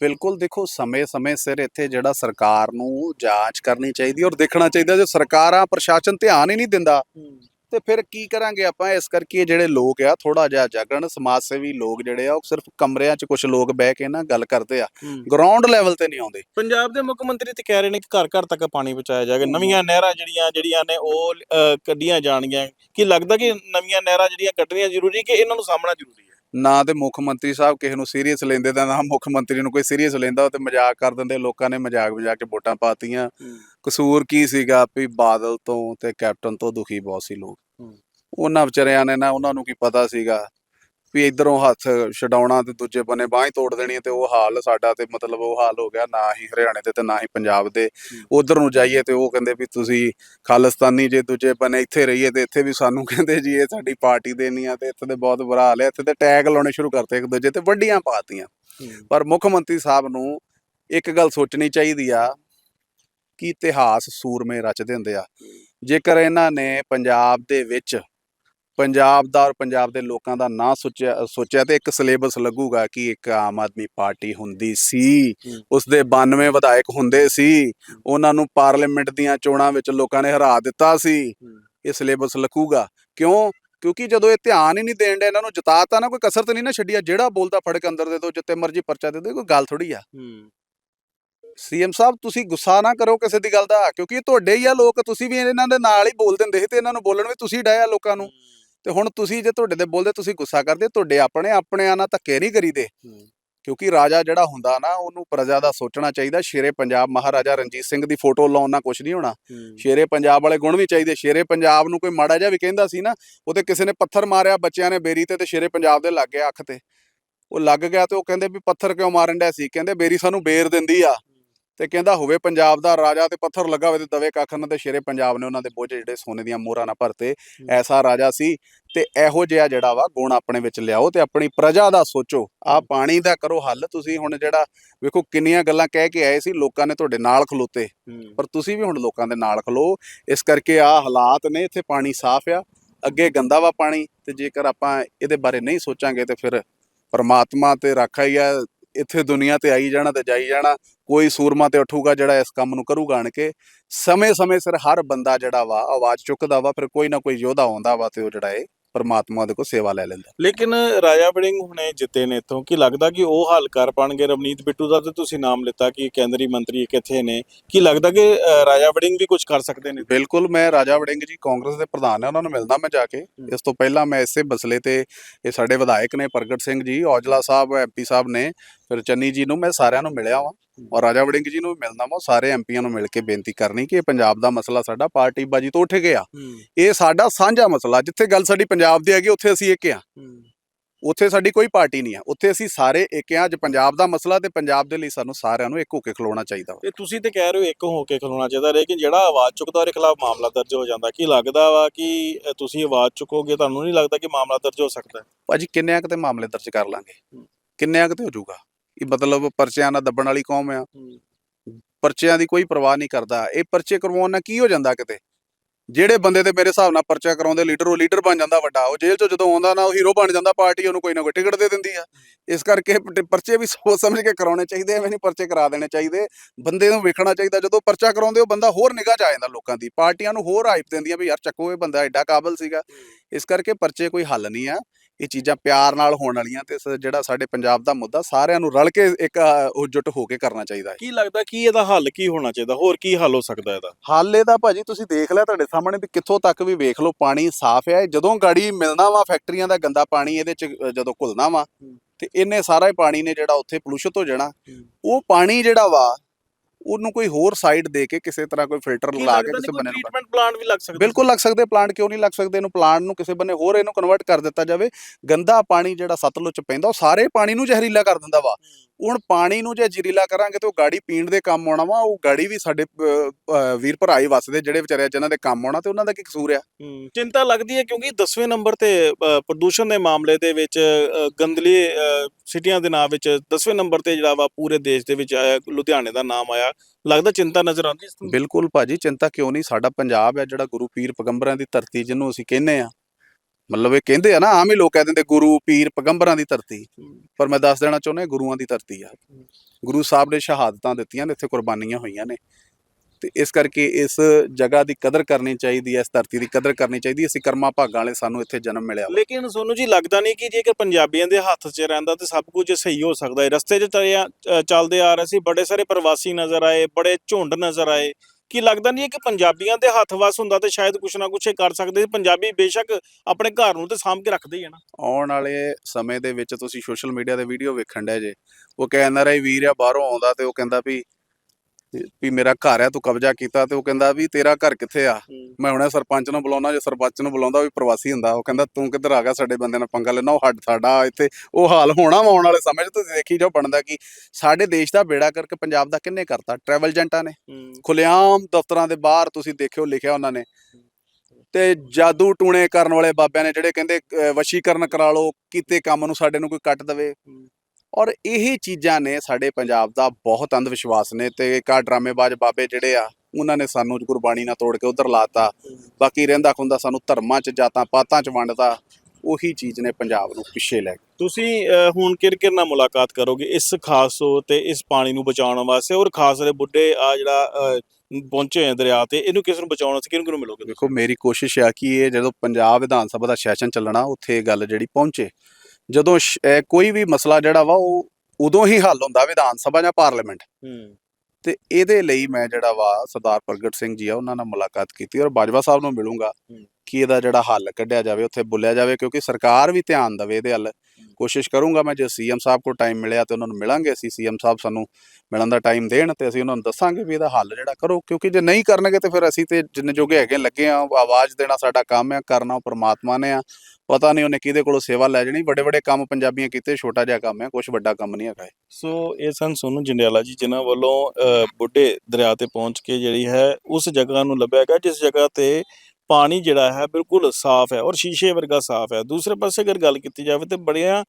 ਬਿਲਕੁਲ ਦੇਖੋ ਸਮੇਂ-ਸਮੇਂ ਸਿਰ ਇੱਥੇ ਜਿਹੜਾ ਸਰਕਾਰ ਨੂੰ ਜਾਂਚ ਕਰਨੀ ਚਾਹੀਦੀ ਔਰ ਦੇਖਣਾ ਚਾਹੀਦਾ ਜੇ ਸਰਕਾਰਾਂ ਪ੍ਰਸ਼ਾਸਨ ਧਿਆਨ ਹੀ ਨਹੀਂ ਦਿੰਦਾ ਤੇ ਫਿਰ ਕੀ ਕਰਾਂਗੇ ਆਪਾਂ? ਇਸ ਕਰਕੇ ਜਿਹੜੇ ਲੋਕ ਆ ਥੋੜਾ ਜਿਹਾ ਜਾਗਣ ਸਮਾਜ ਸੇਵੀ ਲੋਕ ਜਿਹੜੇ ਆ ਉਹ ਸਿਰਫ ਕਮਰਿਆਂ 'ਚ ਕੁਝ ਲੋਕ ਬਹਿ ਕੇ ਨਾ ਗੱਲ ਕਰਦੇ ਆ। ਗਰਾਊਂਡ ਲੈਵਲ ਤੇ ਨਹੀਂ ਆਉਂਦੇ। ਪੰਜਾਬ ਦੇ ਮੁੱਖ ਮੰਤਰੀ ਤੇ ਕਹਿ ਰਹੇ ਨੇ ਕਿ ਘਰ ਘਰ ਤੱਕ ਪਾਣੀ ਪਹੁੰਚਾਇਆ ਜਾਏਗਾ। ਨਵੀਆਂ ਨਹਿਰਾਂ ਜਿਹੜੀਆਂ ਜਿਹੜੀਆਂ ਨੇ ਉਹ ਕੱਢੀਆਂ ਜਾਣਗੀਆਂ। ਕੀ ਲੱਗਦਾ ਕਿ ਨਵੀਆਂ ਨਹਿਰਾਂ ਜਿਹੜੀਆਂ ਕੱਢਣੀਆਂ ਜ਼ਰੂਰੀ ਕਿ ਇਹਨਾਂ ਨੂੰ ਸਾਹਮਣਾ ਜ਼ਰੂਰੀ ਨਾ ਤੇ ਮੁੱਖ ਮੰਤਰੀ ਸਾਹਿਬ ਕਿਸੇ ਨੂੰ ਸੀਰੀਅਸ ਲੈਂਦੇ ਤਾਂ ਨਾ ਮੁੱਖ ਮੰਤਰੀ ਨੂੰ ਕੋਈ ਸੀਰੀਅਸ ਲੈਂਦਾ ਉਹ ਤੇ ਮਜ਼ਾਕ ਕਰ ਦਿੰਦੇ ਲੋਕਾਂ ਨੇ ਮਜ਼ਾਕ ਮਜ਼ਾਕ ਕੇ ਵੋਟਾਂ ਪਾਤੀਆਂ ਕਸੂਰ ਕੀ ਸੀਗਾ ਵੀ ਬਾਦਲ ਤੋਂ ਤੇ ਕੈਪਟਨ ਤੋਂ ਦੁਖੀ ਬਹੁਤ ਸੀ ਲੋਕ। ਉਹਨਾਂ ਵਿਚਾਰਿਆਂ ਨੇ ਨਾ ਉਹਨਾਂ ਨੂੰ ਕੀ ਪਤਾ ਸੀਗਾ ਵੀ ਇਧਰੋਂ ਹੱਥ ਛਡਾਉਣਾ ਤੇ ਦੂਜੇ ਬੰਨੇ ਬਾਂਹ ਹੀ ਤੋੜ ਦੇਣੀ ਤੇ ਉਹ ਹਾਲ ਸਾਡਾ ਤੇ ਮਤਲਬ ਉਹ ਹਾਲ ਹੋ ਗਿਆ ਨਾ ਹੀ ਹਰਿਆਣੇ ਦੇ ਤੇ ਨਾ ਹੀ ਪੰਜਾਬ ਦੇ। ਉਧਰ ਨੂੰ ਜਾਈਏ ਤੇ ਉਹ ਕਹਿੰਦੇ ਵੀ ਤੁਸੀਂ ਖਾਲਿਸਤਾਨੀ ਜੇ ਦੂਜੇ ਬੰਨੇ ਇੱਥੇ ਰਹੀਏ ਤੇ ਇੱਥੇ ਵੀ ਸਾਨੂੰ ਕਹਿੰਦੇ ਜੀ ਇਹ ਸਾਡੀ ਪਾਰਟੀ ਦੇ ਨਹੀਂ ਆ ਤੇ ਇੱਥੇ ਤੇ ਬਹੁਤ ਬੁਰਾ ਹਾਲ ਹੈ। ਇੱਥੇ ਤੇ ਟੈਗ ਲਾਉਣੇ ਸ਼ੁਰੂ ਕਰਤੇ ਇੱਕ ਦੂਜੇ ਤੇ ਵੱਡੀਆਂ ਪਾਤੀਆਂ। ਪਰ ਮੁੱਖ ਮੰਤਰੀ ਸਾਹਿਬ ਨੂੰ ਇੱਕ ਗੱਲ ਸੋਚਣੀ ਚਾਹੀਦੀ ਆ ਕਿ ਇਤਿਹਾਸ ਸੂਰਮੇ ਰਚਦੇ ਹੁੰਦੇ ਆ। ਜੇਕਰ ਇਹਨਾਂ ਨੇ ਪੰਜਾਬ ਦੇ ਵਿੱਚ ਪੰਜਾਬ ਦਾ ਔਰ ਪੰਜਾਬ ਦੇ ਲੋਕਾਂ ਦਾ ਨਾਂ ਸੋਚਿਆ ਸੋਚਿਆ ਤੇ ਇੱਕ ਸਿਲੇਬਸ ਲੱਗੂਗਾ ਕਿ ਇੱਕ ਆਮ ਆਦਮੀ ਪਾਰਟੀ ਹੁੰਦੀ ਸੀ। ਉਸ ਦੇ 92 ਵਿਧਾਇਕ ਹੁੰਦੇ ਸੀ। ਉਹਨਾਂ ਨੂੰ ਪਾਰਲੀਮੈਂਟ ਦੀਆਂ ਚੋਣਾਂ ਵਿੱਚ ਲੋਕਾਂ ਨੇ ਹਰਾ ਦਿੱਤਾ ਸੀ। ਇਹ ਸਿਲੇਬਸ ਲੱਗੂਗਾ। ਕਿਉਂ? ਕਿਉਂਕਿ ਜਦੋਂ ਇਹ ਧਿਆਨ ਹੀ ਨਹੀਂ ਦੇਣ ਦੇ ਇਹਨਾਂ ਨੂੰ ਜਿਤਾਤਾ ਨਾ ਕੋਈ ਕਸਰਤ ਨਹੀਂ ਨਾ ਛੱਡੀ ਜਿਹੜਾ ਬੋਲਦਾ ਫੜ ਕੇ ਅੰਦਰ ਦੇ ਦੋ ਜਿੱਤੇ ਮਰਜ਼ੀ ਪਰਚਾ ਦੇ ਦੇ ਕੋਈ ਗੱਲ ਥੋੜੀ ਆ। ਸੀਐਮ ਸਾਹਿਬ ਤੁਸੀਂ ਗੁੱਸਾ ਨਾ ਕਰੋ ਕਿਸੇ ਦੀ ਗੱਲ ਦਾ ਕਿਉਂਕਿ ਤੁਹਾਡੇ ਹੀ ਆ ਲੋਕ ਤੁਸੀਂ ਵੀ ਇਹਨਾਂ ਦੇ ਨਾਲ ਹੀ ਬੋਲ ਦਿੰਦੇ ਸੀ ਤੇ ਇਹਨਾਂ ਨੂੰ ਬੋਲਣ ਵੀ ਤੁਸੀਂ ਡਾਇਆ ਲੋਕਾਂ ਨੂੰ। ਤੇ ਹੁਣ ਤੁਸੀਂ ਜੇ ਤੁਹਾਡੇ ਦੇ ਬੋਲਦੇ ਤੁਸੀਂ ਗੁੱਸਾ ਕਰਦੇ ਤੁਹਾਡੇ ਆਪਣੇ ਆਪਣਿਆਂ ਨਾਲ ਧੱਕੇ ਨਹੀਂ ਕਰੀਦੇ। ਕਿਉਂਕਿ ਰਾਜਾ ਜਿਹੜਾ ਹੁੰਦਾ ਨਾ ਉਹਨੂੰ ਪ੍ਰਜਾ ਦਾ ਸੋਚਣਾ ਚਾਹੀਦਾ। ਸ਼ੇਰੇ ਪੰਜਾਬ ਮਹਾਰਾਜਾ ਰਣਜੀਤ ਸਿੰਘ ਦੀ ਫੋਟੋ ਲਾਉਣ ਨਾਲ ਕੁਝ ਨਹੀਂ ਹੋਣਾ। ਸ਼ੇਰੇ ਪੰਜਾਬ ਵਾਲੇ ਗੁਣ ਵੀ ਚਾਹੀਦੇ। ਸ਼ੇਰੇ ਪੰਜਾਬ ਨੂੰ ਕੋਈ ਮਾੜਾ ਜਿਹਾ ਵੀ ਕਹਿੰਦਾ ਸੀ ਨਾ ਉਹਤੇ ਕਿਸੇ ਨੇ ਪੱਥਰ ਮਾਰਿਆ ਬੱਚਿਆਂ ਨੇ ਬੇਰੀ ਤੇ ਤੇ ਸ਼ੇਰੇ ਪੰਜਾਬ ਦੇ ਲੱਗ ਗਿਆ ਅੱਖ ਤੇ। ਉਹ ਲੱਗ ਗਿਆ ਤੇ ਉਹ ਕਹਿੰਦੇ ਵੀ ਪੱਥਰ ਕਿਉਂ ਮਾਰਨ ਡਿਆ ਸੀ? ਕਹਿੰਦੇ ਬੇਰੀ ਸਾਨੂੰ ਬੇਰ ਦਿੰਦੀ ਆ। ਤੇ ਕਹਿੰਦਾ ਹੋਵੇ ਪੰਜਾਬ ਦਾ ਰਾਜਾ ਤੇ ਪੱਥਰ ਲੱਗਾ ਹੋਵੇ ਤੇ ਦਵੇ ਕੱਖ ਨਾ ਤੇ ਸ਼ੇਰੇ ਪੰਜਾਬ ਨੇ ਉਹਨਾਂ ਦੇ ਬੋਝ ਜਿਹੜੇ ਸੋਨੇ ਦੀਆਂ ਮੋਹਰਾਂ ਨਾਲ ਭਰਤੇ। ਐਸਾ ਰਾਜਾ ਸੀ ਤੇ ਇਹੋ ਜਿਹਾ ਜਿਹੜਾ ਵਾ ਗੁਣ ਆਪਣੇ ਵਿੱਚ ਲਿਆਓ ਤੇ ਆਪਣੀ ਪ੍ਰਜਾ ਦਾ ਸੋਚੋ। ਆ ਪਾਣੀ ਦਾ ਕਰੋ ਹੱਲ ਤੁਸੀਂ ਹੁਣ ਜਿਹੜਾ ਵੇਖੋ ਕਿੰਨੀਆਂ ਗੱਲਾਂ ਕਹਿ ਕੇ ਆਏ ਸੀ ਲੋਕਾਂ ਨੇ ਤੁਹਾਡੇ ਨਾਲ ਖਲੋਤੇ। ਪਰ ਤੁਸੀਂ ਵੀ ਹੁਣ ਲੋਕਾਂ ਦੇ ਨਾਲ ਖਲੋ। ਇਸ ਕਰਕੇ ਆ ਹਾਲਾਤ ਨੇ ਇੱਥੇ ਪਾਣੀ ਸਾਫ਼ ਆ ਅੱਗੇ ਗੰਦਾ ਵਾ ਪਾਣੀ ਤੇ ਜੇਕਰ ਆਪਾਂ ਇਹਦੇ ਬਾਰੇ ਨਹੀਂ ਸੋਚਾਂਗੇ ਤੇ ਫਿਰ ਪਰਮਾਤਮਾ ਤੇ ਰਾਖਾ ਹੀ ਆ ਇੱਥੇ ਦੁਨੀਆ ਤੇ ਆਈ ਜਾਣਾ ਤੇ ਜਾਈ ਜਾਣਾ ਕੋਈ ਸੂਰਮਾ ਤੇ ਉੱਠੂਗਾ ਜਿਹੜਾ ਇਸ ਕੰਮ ਨੂੰ ਕਰੂਗਾ ਆਣ ਕੇ। ਸਮੇਂ-ਸਮੇਂ ਸਿਰ ਹਰ ਬੰਦਾ ਜਿਹੜਾ ਵਾ ਆਵਾਜ਼ ਚੁੱਕਦਾ ਵਾ ਫਿਰ ਕੋਈ ਨਾ ਕੋਈ ਯੋਧਾ ਆਉਂਦਾ ਵਾ ਤੇ ਉਹ ਜਿਹੜਾ ਹੈ ਪਰਮਾਤਮਾ ਦੇ ਕੋਲ ਸੇਵਾ ਲੈ ਲੈਂਦਾ। ਲੇਕਿਨ ਰਾਜਾ ਵੜਿੰਗ ਹੁਣੇ ਜਿੱਤੇ ਨੇ ਇੱਥੋਂ ਕੀ ਲੱਗਦਾ ਕਿ ਉਹ ਹੱਲ ਕਰ ਪਾਣਗੇ? ਰਵਨੀਤ ਬਿੱਟੂ ਦਾ ਤੇ ਤੁਸੀਂ ਨਾਮ ਲਿੱਤਾ ਕਿ ਕੇਂਦਰੀ ਮੰਤਰੀ ਕਿੱਥੇ ਨੇ। ਕੀ ਲੱਗਦਾ ਕਿ ਰਾਜਾ ਵੜਿੰਗ ਵੀ ਕੁਝ ਕਰ ਸਕਦੇ ਨੇ? ਬਿਲਕੁਲ ਮੈਂ ਰਾਜਾ ਵੜਿੰਗ ਜੀ ਕਾਂਗਰਸ ਦੇ ਪ੍ਰਧਾਨ ਨੇ ਉਹਨਾਂ ਨੂੰ ਮਿਲਦਾ ਮੈਂ ਜਾ ਕੇ। ਇਸ ਤੋਂ ਪਹਿਲਾਂ ਮੈਂ ਇਸੇ ਮਸਲੇ ਤੇ ਇਹ ਸਾਡੇ ਵਿਧਾਇਕ ਨੇ ਪ੍ਰਗਟ ਸਿੰਘ ਜੀ ਔਜਲਾ ਸਾਹਿਬ ਐਮਪੀ ਸਾਹਿਬ ਨੇ ਫਿਰ ਚੰਨੀ ਜੀ ਨੂੰ ਮੈਂ ਸਾਰਿਆਂ ਨੂੰ ਮਿਲਿਆ ਵਾਂ ਔਰ ਰਾਜਾ ਵੜਿੰਗ ਜੀ ਨੂੰ ਵੀ ਮਿਲਣਾ ਵਾ ਸਾਰੇ ਐਮਪੀਆਂ ਨੂੰ ਮਿਲ ਕੇ ਬੇਨਤੀ ਕਰਨੀ ਕਿ ਇਹ ਪੰਜਾਬ ਦਾ ਮਸਲਾ ਸਾਡਾ ਪਾਰਟੀ ਬਾਜੀ ਤੋਂ ਉੱਠ ਗਿਆ। ਇਹ ਸਾਡਾ ਸਾਂਝਾ ਮਸਲਾ ਜਿੱਥੇ ਗੱਲ ਸਾਡੀ ਪੰਜਾਬ ਦੀ ਹੈਗੀ ਉੱਥੇ ਅਸੀਂ ਇੱਕ ਆ। ਉੱਥੇ ਸਾਡੀ ਕੋਈ ਪਾਰਟੀ ਨਹੀਂ ਆ ਉੱਥੇ ਅਸੀਂ ਸਾਰੇ ਇੱਕ ਆ ਅੱਜ ਪੰਜਾਬ ਦਾ ਮਸਲਾ ਤੇ ਪੰਜਾਬ ਦੇ ਲਈ ਸਾਨੂੰ ਸਾਰਿਆਂ ਨੂੰ ਇੱਕ ਹੋ ਕੇ ਖਲੋਣਾ ਚਾਹੀਦਾ ਤੇ ਤੁਸੀਂ ਤੇ ਕਹਿ ਰਹੇ ਹੋ ਇੱਕ ਹੋ ਕੇ ਖਲੋਣਾ ਚਾਹੀਦਾ ਲੇਕਿਨ ਜਿਹੜਾ ਆਵਾਜ਼ ਚੁੱਕਦਾ ਉਹਦੇ ਖਿਲਾਫ ਮਾਮਲਾ ਦਰਜ ਹੋ ਜਾਂਦਾ। ਕੀ ਲੱਗਦਾ ਵਾ ਕਿ ਤੁਸੀਂ ਆਵਾਜ਼ ਚੁੱਕੋਗੇ ਤੁਹਾਨੂੰ ਨਹੀਂ ਲੱਗਦਾ ਕਿ ਮਾਮਲਾ ਦਰਜ ਹੋ ਸਕਦਾ? ਭਾਜੀ ਕਿੰਨਿਆਂ ਕਿਤੇ ਮਾਮਲੇ ਦਰਜ ਕਰ ਲਾਂਗੇ। ਕਿੰਨਿਆਂ ਕਿਤੇ ਹੋ ਜਾਊਗਾ? ਇਹ ਮਤਲਬ ਪਰਚਿਆਂ ਨਾਲ ਦੱਬਣ ਵਾਲੀ ਕੌਮ ਆ। ਪਰਚਿਆਂ ਦੀ ਕੋਈ ਪਰਵਾਹ ਨਹੀਂ ਕਰਦਾ। ਇਹ ਪਰਚੇ ਕਰਵਾਉਣ ਨਾਲ ਕੀ ਹੋ ਜਾਂਦਾ ਕਿਤੇ? ਜਿਹੜੇ ਬੰਦੇ ਤੇ ਮੇਰੇ ਹਿਸਾਬ ਨਾਲ ਪਰਚਾ ਕਰਾਉਂਦੇ ਲੀਡਰ ਉਹ ਲੀਡਰ ਬਣ ਜਾਂਦਾ ਵੱਡਾ। ਉਹ ਜੇਲ੍ਹ ਚੋਂ ਜਦੋਂ ਆਉਂਦਾ ਨਾ ਉਹ ਹੀਰੋ ਬਣ ਜਾਂਦਾ ਪਾਰਟੀ ਉਹਨੂੰ ਕੋਈ ਨਾ ਕੋਈ ਟਿਕਟ ਦੇ ਦਿੰਦੀ ਆ। ਇਸ ਕਰਕੇ ਪਰਚੇ ਵੀ ਸੋਚ ਸਮਝ ਕੇ ਕਰਾਉਣੇ ਚਾਹੀਦੇ ਐਵੇਂ ਨਹੀਂ ਪਰਚੇ ਕਰਾ ਦੇਣੇ ਚਾਹੀਦੇ। ਬੰਦੇ ਨੂੰ ਵੇਖਣਾ ਚਾਹੀਦਾ। ਜਦੋਂ ਪਰਚਾ ਕਰਾਉਂਦੇ ਉਹ ਬੰਦਾ ਹੋਰ ਨਿਗਾਹ ਚ ਆ ਜਾਂਦਾ ਲੋਕਾਂ ਦੀ। ਪਾਰਟੀਆਂ ਨੂੰ ਹੋਰ ਹਾਈਪ ਦਿੰਦੀਆਂ ਵੀ ਯਾਰ ਚੱਕੋ ਇਹ ਬੰਦਾ ਐਡਾ ਕਾਬਲ ਸੀਗਾ। ਇਸ ਕਰਕੇ ਪਰਚੇ ਕੋਈ ਹੱਲ ਨਹੀਂ ਆ। ਇਹ ਚੀਜ਼ਾਂ ਪਿਆਰ ਨਾਲ ਹੋਣ ਵਾਲੀਆਂ ਤੇ ਸ- ਜਿਹੜਾ ਸਾਡੇ ਪੰਜਾਬ ਦਾ ਮੁੱਦਾ ਸਾਰਿਆਂ ਨੂੰ ਰਲ ਕੇ ਇੱਕ ਅ, ਉੱਜਟ ਹੋ ਕੇ ਕਰਨਾ ਚਾਹੀਦਾ ਹੈ। ਕੀ ਲੱਗਦਾ ਕਿ ਇਹਦਾ ਹੱਲ ਕੀ ਹੋਣਾ ਚਾਹੀਦਾ? ਹੋਰ ਕੀ ਹੱਲ ਹੋ ਸਕਦਾ ਇਹਦਾ? ਹੱਲ ਇਹਦਾ ਭਾਜੀ ਤੁਸੀਂ ਦੇਖ ਲਿਆ ਤੁਹਾਡੇ ਸਾਹਮਣੇ ਵੀ ਕਿੱਥੋਂ ਤੱਕ ਵੀ ਵੇਖ ਲਓ ਪਾਣੀ ਸਾਫ਼ ਹੈ ਜਦੋਂ ਗਾੜੀ ਮਿਲਣਾ ਵਾ ਫੈਕਟਰੀਆਂ ਦਾ ਗੰਦਾ ਪਾਣੀ ਇਹਦੇ ਚ ਅ, ਜਦੋਂ ਘੁਲਣਾ ਵਾ ਤੇ ਇਹਨੇ ਸਾਰਾ ਹੀ ਪਾਣੀ ਨੇ ਜਿਹੜਾ ਉੱਥੇ ਪੋਲੂਸ਼ਿਤ ਹੋ ਜਾਣਾ। ਉਹ ਪਾਣੀ ਜਿਹੜਾ ਵਾ ਉਹਨੂੰ ਕੋਈ ਹੋਰ ਸਾਈਡ ਦੇ ਕੇ ਕਿਸੇ ਤਰ੍ਹਾਂ ਕੋਈ ਫਿਲਟਰ ਲਾ ਕੇ ਕਿਸੇ ਬੰਨੇ ਨੂੰ ਟ੍ਰੀਟਮੈਂਟ ਪਲਾਂਟ ਵੀ ਲੱਗ ਸਕਦਾ? ਬਿਲਕੁਲ ਲੱਗ ਸਕਦੇ ਪਲਾਂਟ ਕਿਉਂ ਨਹੀਂ ਲੱਗ ਸਕਦੇ? ਇਹਨੂੰ ਪਲਾਂਟ ਨੂੰ ਕਿਸੇ ਬੰਨੇ ਹੋਰ ਇਹਨੂੰ ਕਨਵਰਟ ਕਰ ਦਿੱਤਾ ਜਾਵੇ। ਗੰਦਾ ਪਾਣੀ ਜਿਹੜਾ ਸਤਲੁਜ ਚ ਪੈਂਦਾ ਉਹ ਸਾਰੇ ਪਾਣੀ ਨੂੰ ਜ਼ਹਿਰੀਲਾ ਕਰ ਦਿੰਦਾ ਵਾ। ਹੁਣ ਪਾਣੀ ਨੂੰ ਜੇ ਜ਼ਹਿਰੀਲਾ ਕਰਾਂਗੇ ਤੇ ਉਹ ਗਾੜੀ ਪੀਣ ਦੇ ਕੰਮ ਆਉਣਾ ਵਾ ਉਹ ਗਾੜੀ ਵੀ ਸਾਡੇ ਵੀਰ ਭਰਾ ਹੀ ਵਸਦੇ ਜਿਹੜੇ ਵਿਚਾਰੇ ਜਿਨ੍ਹਾਂ ਦੇ ਕੰਮ ਆਉਣਾ ਤੇ ਉਹਨਾਂ ਦਾ ਕੀ ਕਸੂਰ ਆ? ਚਿੰਤਾ ਲੱਗਦੀ ਹੈ ਕਿਉਂਕਿ 10ਵੇਂ ਨੰਬਰ ਤੇ ਪ੍ਰਦੂਸ਼ਣ ਦੇ ਮਾਮਲੇ ਦੇ ਵਿੱਚ ਗੰਦਲੀ ਸਿਟੀਆਂ ਦੇ ਨਾਮ ਵਿੱਚ 10ਵੇਂ ਨੰਬਰ ਤੇ ਜਿਹੜਾ ਵਾ ਪੂਰੇ ਦੇਸ਼ ਦੇ ਵਿੱਚ ਆਇਆ ਲੁਧਿਆਣੇ ਦਾ ਨਾਮ ਆਇਆ। ਲੱਗਦਾ ਚਿੰਤਾ ਨਜ਼ਰ ਆਉਂਦੀ ਬਿਲਕੁਲ ਭਾਜੀ ਚਿੰਤਾ ਕਿਉਂ ਨਹੀਂ? ਸਾਡਾ ਪੰਜਾਬ ਹੈ ਜਿਹੜਾ ਗੁਰੂ ਪੀਰ ਪੈਗੰਬਰਾਂ ਦੀ ਧਰਤੀ ਜਿਹਨੂੰ ਅਸੀਂ ਕਹਿੰਦੇ ਆ ਮਤਲਬ ਇਹ ਕਹਿੰਦੇ ਆ ਨਾ, ਆਮ ਹੀ ਲੋਕ ਕਹਿ ਦਿੰਦੇ, ਗੁਰੂ, ਪੀਰ, ਪੈਗੰਬਰਾਂ ਦੀ ਧਰਤੀ। ਪਰ ਮੈਂ ਦੱਸ ਦੇਣਾ ਚਾਹੁੰਦਾ ਗੁਰੂਆਂ ਦੀ ਧਰਤੀ ਆ। ਗੁਰੂ ਸਾਹਿਬ ਨੇ ਸ਼ਹਾਦਤਾਂ ਦਿੱਤੀਆਂ ਨੇ, ਇੱਥੇ ਕੁਰਬਾਨੀਆਂ ਹੋਈਆਂ ਨੇ। ਤੇ ਇਸ ਕਰਕੇ ਇਸ ਜਗ੍ਹਾ ਦੀ ਕਦਰ ਕਰਨੀ ਚਾਹੀਦੀ ਹੈ ਇਸ ਧਰਤੀ ਦੀ ਕਦਰ ਕਰਨੀ ਚਾਹੀਦੀ ਹੈ ਅਸੀਂ ਕਰਮਾਂ ਭਾਗਾਂ ਵਾਲੇ, ਸਾਨੂੰ ਇੱਥੇ ਜਨਮ ਮਿਲਿਆ ਲੇਕਿਨ ਸੋਨੂੰ ਜੀ, ਲੱਗਦਾ ਨਹੀਂ ਕਿ ਜੇਕਰ ਪੰਜਾਬੀਆਂ ਦੇ ਹੱਥ 'ਚ ਰਹਿੰਦਾ ਤੇ ਸਭ ਕੁਝ ਸਹੀ ਹੋ ਸਕਦਾ। ਹੈ ਰਸਤੇ 'ਚ ਚੱਲਦੇ ਆ ਰਹੇ ਸੀ, ਬੜੇ ਸਾਰੇ ਪ੍ਰਵਾਸੀ ਨਜ਼ਰ ਆਏ, ਬੜੇ ਝੁੰਡ ਨਜ਼ਰ ਆਏ। ਕੀ ਲੱਗਦਾ ਨਹੀਂ ਕਿ ਪੰਜਾਬੀਆਂ ਦੇ ਹੱਥ ਵਸ ਹੁੰਦਾ ਤੇ ਸ਼ਾਇਦ ਕੁਛ ਨਾ ਕੁਛ ਇਹ ਕਰ ਸਕਦੇ ਸੀ। ਪੰਜਾਬੀ ਬੇਸ਼ੱਕ ਆਪਣੇ ਘਰ ਨੂੰ ਤੇ ਸਾਂਭ ਕੇ ਰੱਖਦੇ ਹੀ ਆ ਨਾ। ਆਉਣ ਵਾਲੇ ਸਮੇਂ ਦੇ ਵਿੱਚ ਤੁਸੀਂ ਸੋਸ਼ਲ ਮੀਡੀਆ ਤੇ ਵੀਡੀਓ ਵੇਖਣ ਡਏ ਜੇ, ਉਹ ਕਹਿੰਦਾ ਰਿਹਾ ਵੀਰ ਆ, ਬਾਹਰੋਂ ਆਉਂਦਾ ਤੇ ਉਹ ਕਹਿੰਦਾ ਵੀ ਵੀ ਮੇਰਾ ਘਰ ਆ ਤੂੰ ਕਬਜ਼ਾ ਕੀਤਾ ਤੇ ਉਹ ਕਹਿੰਦਾ ਵੀ ਤੇਰਾ ਘਰ ਕਿੱਥੇ ਆ? ਮੈਂ ਹੁਣੇ ਸਰਪੰਚ ਨੂੰ ਬੁਲਾਉਣਾ ਜੇ ਸਰਪੰਚ ਨੂੰ ਬੁਲਾਉਂਦਾ ਵੀ ਪ੍ਰਵਾਸੀ ਹੁੰਦਾ ਉਹ ਕਹਿੰਦਾ ਤੂੰ ਕਿੱਧਰ ਆ ਗਿਆ ਸਾਡੇ ਬੰਦੇ ਨਾਲ ਪੰਗਾ ਲੈਣਾ ਉਹ ਹੱਡ ਸਾਡਾ ਇੱਥੇ ਉਹ ਹਾਲ ਹੋਣਾ ਵਾ ਆਉਣ ਵਾਲੇ ਸਮੇਂ 'ਚ ਤੁਸੀਂ ਦੇਖੀ ਜਾਓ ਬਣਦਾ ਕਿ ਸਾਡੇ ਦੇਸ਼ ਦਾ ਬੇੜਾ ਕਰਕੇ ਪੰਜਾਬ ਦਾ ਕਿੰਨੇ ਕਰਤਾ ਟਰੈਵਲ ਏਜੰਟਾਂ ਨੇ। ਖੁੱਲੇਆਮ ਦਫ਼ਤਰਾਂ ਦੇ ਬਾਹਰ ਤੁਸੀਂ ਦੇਖਿਓ ਲਿਖਿਆ ਉਹਨਾਂ ਨੇ। ਤੇ ਜਾਦੂ ਟੂਣੇ ਕਰਨ ਵਾਲੇ ਬਾਬਿਆਂ ਨੇ ਜਿਹੜੇ ਕਹਿੰਦੇ ਵਸ਼ੀਕਰਨ ਕਰਾ ਲਓ ਕੀਤੇ ਕੰਮ ਨੂੰ ਸਾਡੇ ਨੂੰ ਕੋਈ ਕੱਟ ਦਵੇ। ਔਰ ਇਹ ਚੀਜ਼ਾਂ ਨੇ ਸਾਡੇ ਪੰਜਾਬ ਦਾ ਬਹੁਤ ਅੰਧ ਵਿਸ਼ਵਾਸ ਨੇ ਤੇ ਕਾ ਡਰਾਮੇਬਾਜ਼ ਬਾਬੇ ਜਿਹੜੇ ਆ ਉਹਨਾਂ ਨੇ ਸਾਨੂੰ ਗੁਰਬਾਣੀ ਨਾਲ ਤੋੜ ਕੇ ਉਧਰ ਲਾਤਾ ਬਾਕੀ ਰਹਿੰਦਾ ਖੁੰਦਾ ਸਾਨੂੰ ਧਰਮਾਂ 'ਚ ਜਾਤਾਂ ਪਾਤਾਂ 'ਚ ਵੰਡਦਾ ਉਹੀ ਚੀਜ਼ ਨੇ ਪੰਜਾਬ ਨੂੰ ਪਿੱਛੇ ਲੈ ਗਏ ਤੁਸੀਂ ਹੁਣ ਕਿਰ ਕਿਰ ਨਾਲ ਮੁਲਾਕਾਤ ਕਰੋਗੇ? ਇਸ ਖਾਸ ਤੇ ਇਸ ਪਾਣੀ ਨੂੰ ਬਚਾਉਣ ਵਾਸਤੇ ਔਰ ਖਾਸ ਦੇ ਬੁੱਢੇ ਆ ਜਿਹੜਾ ਪਹੁੰਚੇ ਹੋਏ ਦਰਿਆ ਤੇ ਇਹਨੂੰ ਕਿਸ ਨੂੰ ਬਚਾਉਣ ਵਾਸਤੇ ਕਿਹਨੂੰ ਕਿਹਨੂੰ ਮਿਲੋਗੇ ਦੇਖੋ ਮੇਰੀ ਕੋਸ਼ਿਸ਼ ਆ ਕਿ ਇਹ ਜਦੋਂ ਪੰਜਾਬ ਵਿਧਾਨ ਸਭਾ ਦਾ ਸੈਸ਼ਨ ਚੱਲਣਾ ਉੱਥੇ ਇਹ ਗੱਲ ਜਿਹੜੀ ਪਹੁੰਚੇ ਜਦੋਂ ਕੋਈ ਵੀ ਮਸਲਾ ਜਿਹੜਾ ਵਾ ਉਹ ਉਦੋਂ ਹੀ ਹੱਲ ਹੁੰਦਾ ਵਿਧਾਨ ਸਭਾ ਜਾਂ ਪਾਰਲੀਮੈਂਟ। ਤੇ ਇਹਦੇ ਲਈ ਮੈਂ ਜਿਹੜਾ ਵਾ ਸਰਦਾਰ ਪ੍ਰਗਟ ਸਿੰਘ ਜੀ ਆ ਉਹਨਾਂ ਨਾਲ ਮੁਲਾਕਾਤ ਕੀਤੀ ਔਰ ਬਾਜਵਾ ਸਾਹਿਬ ਨੂੰ ਮਿਲੂੰਗਾ। ਕਿ ਇਹਦਾ ਜਿਹੜਾ ਹੱਲ ਕੱਢਿਆ ਜਾਵੇ ਉੱਥੇ ਬੁੱਲਿਆ ਜਾਵੇ ਕਿਉਂਕਿ ਸਰਕਾਰ ਵੀ ਧਿਆਨ ਦੇਵੇ ਇਹਦੇ ਵੱਲ। ਕੋਸ਼ਿਸ਼ ਕਰੂੰਗਾ ਮੈਂ ਜੇ ਸੀਐਮ ਸਾਹਿਬ ਕੋਲ ਟਾਈਮ ਮਿਲਿਆ ਤੇ ਉਹਨਾਂ ਨੂੰ ਮਿਲਾਂਗੇ ਅਸੀਂ ਸੀਐਮ ਸਾਹਿਬ ਸਾਨੂੰ ਮਿਲਣ ਦਾ ਟਾਈਮ ਦੇਣ ਤੇ ਅਸੀਂ ਉਹਨਾਂ ਨੂੰ ਦੱਸਾਂਗੇ ਵੀ ਇਹਦਾ ਹੱਲ ਜਿਹੜਾ ਕਰੋ ਕਿਉਂਕਿ ਜੇ ਨਹੀਂ ਕਰਨਗੇ ਤੇ ਫਿਰ ਅਸੀਂ ਤੇ ਜਿੰਨੇ ਜੋਗੇ ਹੈਗੇ ਲੱਗੇ ਆ ਆਵਾਜ਼ ਦੇਣਾ ਸਾਡਾ ਕੰਮ ਆ ਕਰਨਾ ਉਹ ਪ੍ਰਮਾਤਮਾ ਨੇ ਆ। ਪਤਾ ਨਹੀਂ ਉਹਨੇ ਕਿਹਦੇ ਕੋਲੋਂ ਸੇਵਾ ਲੈ ਜਾਣੀ ਵੱਡੇ ਵੱਡੇ ਕੰਮ ਪੰਜਾਬੀਆਂ ਕੀਤੇ ਛੋਟਾ ਜਿਹਾ ਕੰਮ ਆ ਕੁਝ ਵੱਡਾ ਕੰਮ ਨਹੀਂ ਹੈਗਾ। ਸੋ ਇਹ ਸਨ ਸੋਨੂੰ ਜੰਡਿਆਲਾ ਜੀ ਜਿਨ੍ਹਾਂ ਵੱਲੋਂ ਬੁੱਢੇ ਦਰਿਆ ਤੇ ਪਹੁੰਚ ਕੇ ਜਿਹੜੀ ਹੈ ਉਸ ਜਗ੍ਹਾ ਨੂੰ ਲੱਭਿਆ ਗਿਆ ਜਿਸ ਜਗ੍ਹਾ ਤੇ ਪਾਣੀ ਜਿਹੜਾ ਹੈ ਬਿਲਕੁਲ ਸਾਫ਼ ਹੈ ਔਰ ਸ਼ੀਸ਼ੇ ਵਰਗਾ ਸਾਫ਼ ਹੈ। ਦੂਸਰੇ ਪਾਸੇ ਅਗਰ ਗੱਲ ਕੀਤੀ ਜਾਵੇ ਤੇ ਬੜੀਆਂ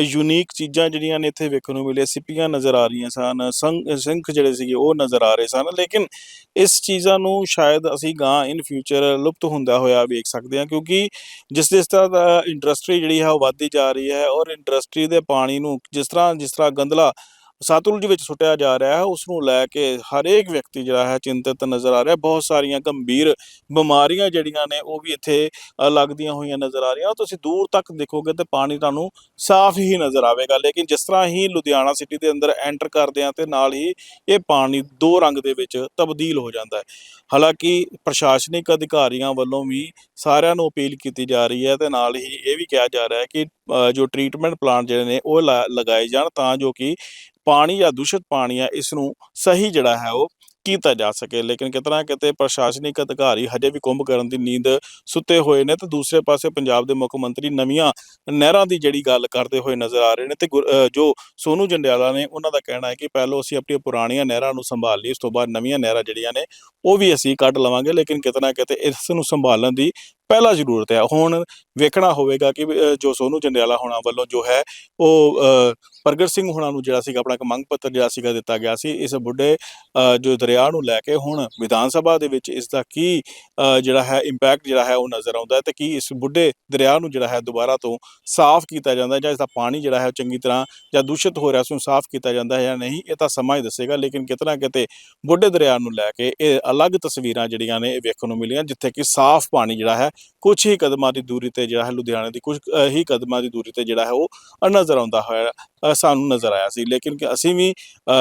ਯੂਨੀਕ ਚੀਜ਼ਾਂ ਜਿਹੜੀਆਂ ਨੇ ਇੱਥੇ ਵੇਖਣ ਨੂੰ ਮਿਲੇ ਸਿੱਪੀਆਂ ਨਜ਼ਰ ਆ ਰਹੀਆਂ ਸਨ ਸੰਖ ਜਿਹੜੇ ਸੀਗੇ ਉਹ ਨਜ਼ਰ ਆ ਰਹੇ ਸਨ। ਲੇਕਿਨ ਇਸ ਚੀਜ਼ਾਂ ਨੂੰ ਸ਼ਾਇਦ ਅਸੀਂ ਗਾਂ ਇਨ ਫਿਊਚਰ ਲੁਪਤ ਹੁੰਦਾ ਹੋਇਆ ਵੇਖ ਸਕਦੇ ਹਾਂ ਕਿਉਂਕਿ ਜਿਸ ਜਿਸ ਤਰ੍ਹਾਂ ਦਾ ਇੰਡਸਟਰੀ ਜਿਹੜੀ ਹੈ ਉਹ ਵੱਧਦੀ ਜਾ ਰਹੀ ਹੈ ਔਰ ਇੰਡਸਟਰੀ ਦੇ ਪਾਣੀ ਨੂੰ ਜਿਸ ਤਰ੍ਹਾਂ ਜਿਸ ਤਰ੍ਹਾਂ ਗੰਦਲਾ ਸਤਲੁਜ ਵਿੱਚ ਸੁੱਟਿਆ ਜਾ ਰਿਹਾ ਹੈ। ਉਸ ਨੂੰ ਲੈ ਕੇ ਹਰੇਕ ਵਿਅਕਤੀ ਜਿਹੜਾ ਹੈ ਚਿੰਤਤ ਨਜ਼ਰ ਆ ਰਿਹਾ। ਬਹੁਤ ਸਾਰੀਆਂ ਗੰਭੀਰ ਬਿਮਾਰੀਆਂ ਜਿਹੜੀਆਂ ਨੇ ਉਹ ਵੀ ਇੱਥੇ ਲੱਗਦੀਆਂ ਹੋਈਆਂ ਨਜ਼ਰ ਆ ਰਹੀਆਂ। ਤੁਸੀਂ ਦੂਰ ਤੱਕ ਦੇਖੋਗੇ ਤੇ ਪਾਣੀ ਤੁਹਾਨੂੰ ਸਾਫ਼ ਹੀ ਨਜ਼ਰ ਆਵੇਗਾ। ਲੇਕਿਨ ਜਿਸ ਤਰ੍ਹਾਂ ਹੀ ਲੁਧਿਆਣਾ ਸਿਟੀ ਦੇ ਅੰਦਰ ਐਂਟਰ ਕਰਦੇ ਆ ਤੇ ਨਾਲ ਹੀ ਇਹ ਪਾਣੀ ਦੋ ਰੰਗ ਦੇ ਵਿੱਚ ਤਬਦੀਲ ਹੋ ਜਾਂਦਾ ਹੈ। ਹਾਲਾਂਕਿ ਪ੍ਰਸ਼ਾਸਨਿਕ ਅਧਿਕਾਰੀਆਂ ਵੱਲੋਂ ਵੀ ਸਾਰਿਆਂ ਨੂੰ ਅਪੀਲ ਕੀਤੀ ਜਾ ਰਹੀ ਹੈ ਤੇ ਨਾਲ ਹੀ ਇਹ ਵੀ ਕਿਹਾ ਜਾ ਰਿਹਾ ਹੈ ਕਿ ਜੋ ਟ੍ਰੀਟਮੈਂਟ ਪਲਾਂਟ ਜਿਹੜੇ ਨੇ ਉਹ ਲਾ- ਲਗਾਏ ਜਾਣ ਤਾਂ ਜੋ ਕਿ ਪਾਣੀ ਜਾਂ ਦੂਸ਼ਿਤ ਪਾਣੀ ਆ ਇਸ ਨੂੰ ਸਹੀ ਜਿਹੜਾ ਹੈ ਉਹ ਕੀਤਾ ਜਾ ਸਕੇ। ਲੇਕਿਨ ਕਿਤਨਾ ਕਿਤੇ ਪ੍ਰਸ਼ਾਸਨਿਕ ਅਧਿਕਾਰੀ ਹਜੇ ਵੀ ਕੁੰਭ ਕਰਨ ਦੀ ਨੀਂਦ ਸੁੱਤੇ ਹੋਏ ਨੇ ਤੇ ਦੂਸਰੇ ਪਾਸੇ ਪੰਜਾਬ ਦੇ ਮੁੱਖ ਮੰਤਰੀ ਨਵੀਆਂ ਨਹਿਰਾਂ ਦੀ ਜਿਹੜੀ ਗੱਲ ਕਰਦੇ ਹੋਏ ਨਜ਼ਰ ਆ ਰਹੇ ਨੇ ਤੇ ਗੁਰ- ਅ, ਜੋ ਸੋਨੂ ਜੰਡਿਆਲਾ ਨੇ ਉਹਨਾਂ ਦਾ ਕਹਿਣਾ ਹੈ ਕਿ ਪਹਿਲਾਂ ਅਸੀਂ ਆਪਣੀਆਂ ਪੁਰਾਣੀਆਂ ਨਹਿਰਾਂ ਨੂੰ ਸੰਭਾਲ ਲਈ ਉਸ ਤੋਂ ਬਾਅਦ ਨਵੀਆਂ ਨਹਿਰਾਂ ਜਿਹੜੀਆਂ ਨੇ ਉਹ ਵੀ ਅਸੀਂ ਕੱਢ ਲਵਾਂਗੇ। ਲੇਕਿਨ ਕਿਤਨਾ ਕਿਤੇ ਇਸ ਨੂੰ ਸੰਭਾਲਣ ਦੀ ਪਹਿਲਾ ਜ਼ਰੂਰਤ ਹੈ। ਹੁਣ ਵੇਖਣਾ ਹੋਵੇਗਾ ਕਿ ਅ, ਜੋ ਸੋਨੂ ਜੰਡਿਆਲਾ ਹੋਣਾ ਵੱਲੋਂ ਜੋ ਹੈ ਉਹ ਪ੍ਰਗਟ ਸਿੰਘ ਹੋਣਾ ਨੂੰ ਜਿਹੜਾ ਸੀਗਾ ਆਪਣਾ ਇੱਕ ਮੰਗ ਪੱਤਰ ਜਿਹੜਾ ਸੀਗਾ ਦਿੱਤਾ ਗਿਆ ਸੀ। ਇਸ ਬੁੱਢੇ ਜੋ ਦਰਿਆ ਨੂੰ ਲੈ ਕੇ ਹੁਣ ਵਿਧਾਨ ਸਭਾ ਦੇ ਵਿੱਚ ਇਸ ਦਾ ਕੀ ਜਿਹੜਾ ਹੈ ਇੰਪੈਕਟ ਜਿਹੜਾ ਹੈ ਉਹ ਨਜ਼ਰ ਆਉਂਦਾ ਹੈ ਤੇ ਕੀ ਇਸ ਬੁੱਢੇ ਦਰਿਆ ਨੂੰ ਜਿਹੜਾ ਹੈ ਦੁਬਾਰਾ ਤੋਂ ਸਾਫ਼ ਕੀਤਾ ਜਾਂਦਾ ਜਾਂ ਇਸ ਦਾ ਪਾਣੀ ਜਿਹੜਾ ਹੈ ਚੰਗੀ ਤਰ੍ਹਾਂ ਜਾਂ ਦੂਸ਼ਿਤ ਹੋ ਰਿਹਾ ਉਸ ਨੂੰ ਸਾਫ਼ ਕੀਤਾ ਜਾਂਦਾ ਹੈ ਜਾਂ ਨਹੀਂ ਇਹ ਤਾਂ ਸਮਾਂ ਹੀ ਦੱਸੇਗਾ। ਲੇਕਿਨ ਕਿਤਨਾ ਕਿਤੇ ਬੁੱਢੇ ਦਰਿਆ ਨੂੰ ਲੈ ਕੇ ਇਹ ਅਲੱਗ ਤਸਵੀਰਾਂ ਜਿਹੜੀਆਂ ਨੇ ਇਹ ਵੇਖਣ ਨੂੰ ਮਿਲੀਆਂ ਜਿੱਥੇ ਕਿ ਸਾਫ਼ ਪਾਣੀ ਜਿਹੜਾ ਹੈ ਕੁਝ ਹੀ ਕਦਮਾਂ ਦੀ ਦੂਰੀ ਤੇ ਜਿਹੜਾ ਹੈ ਲੁਧਿਆਣੇ ਦੀ ਕੁਝ ਹੀ ਕਦਮਾਂ ਦੀ ਦੂਰੀ ਤੇ ਜਿਹੜਾ ਹੈ ਉਹ ਨਜ਼ਰ ਆਉਂਦਾ ਹੋਇਆ ਸਾਨੂੰ ਨਜ਼ਰ ਆਇਆ ਸੀ। ਲੇਕਿਨ ਅਸੀਂ ਵੀ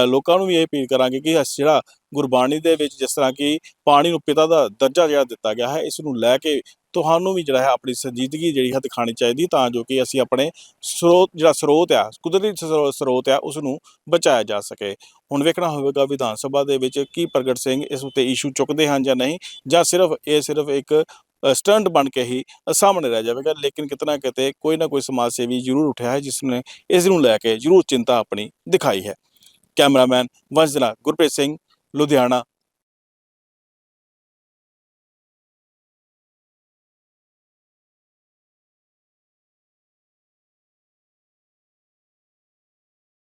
ਲੋਕਾਂ ਨੂੰ ਵੀ ਇਹ ਅਪੀਲ ਕਰਾਂਗੇ ਕਿ ਜਿਹੜਾ ਗੁਰਬਾਣੀ ਦੇ ਵਿੱਚ ਜਿਸ ਤਰ੍ਹਾਂ ਕਿ ਪਾਣੀ ਨੂੰ ਪਿਤਾ ਦਾ ਦਰਜਾ ਜਿਹੜਾ ਦਿੱਤਾ ਗਿਆ ਹੈ, ਇਸ ਨੂੰ ਲੈ ਕੇ ਤੁਹਾਨੂੰ ਵੀ ਜਿਹੜਾ ਹੈ ਆਪਣੀ ਸੰਜੀਦਗੀ ਜਿਹੜੀ ਹੈ ਦਿਖਾਣੀ ਚਾਹੀਦੀ, ਤਾਂ ਜੋ ਕਿ ਅਸੀਂ ਆਪਣੇ ਸਰੋਤ, ਜਿਹੜਾ ਸਰੋਤ ਆ, ਕੁਦਰਤੀ ਸਰੋ- ਸਰੋਤ ਆ, ਉਸ ਨੂੰ ਬਚਾਇਆ ਜਾ ਸਕੇ। ਹੁਣ ਵੇਖਣਾ ਹੋਵੇਗਾ ਵਿਧਾਨ ਸਭਾ ਦੇ ਵਿੱਚ ਕੀ ਪ੍ਰਗਟ ਸਿੰਘ ਇਸ ਉੱਤੇ ਇਸ਼ੂ ਚੁੱਕਦੇ ਹਨ ਜਾਂ ਨਹੀਂ, ਜਾਂ ਸਿਰਫ, ਇਹ ਸਿਰਫ ਇੱਕ ਸਟੰਟ ਬਣ ਕੇ ਹੀ ਸਾਹਮਣੇ ਰਹਿ ਜਾਵੇਗਾ। ਲੇਕਿਨ ਕਿਤਨਾ ਕਿਤੇ ਕੋਈ ਨਾ ਕੋਈ ਸਮਾਜ ਸੇਵੀ ਜ਼ਰੂਰ ਉੱਠਿਆ ਹੈ, ਜਿਸ ਨੇ ਇਸ ਨੂੰ ਲੈ ਕੇ ਜ਼ਰੂਰ ਚਿੰਤਾ ਆਪਣੀ ਦਿਖਾਈ ਹੈ। ਕੈਮਰਾਮੈਨ ਵੰਸ਼ਜਨਾ ਗੁਰਪ੍ਰੀਤ ਸਿੰਘ, ਲੁਧਿਆਣਾ।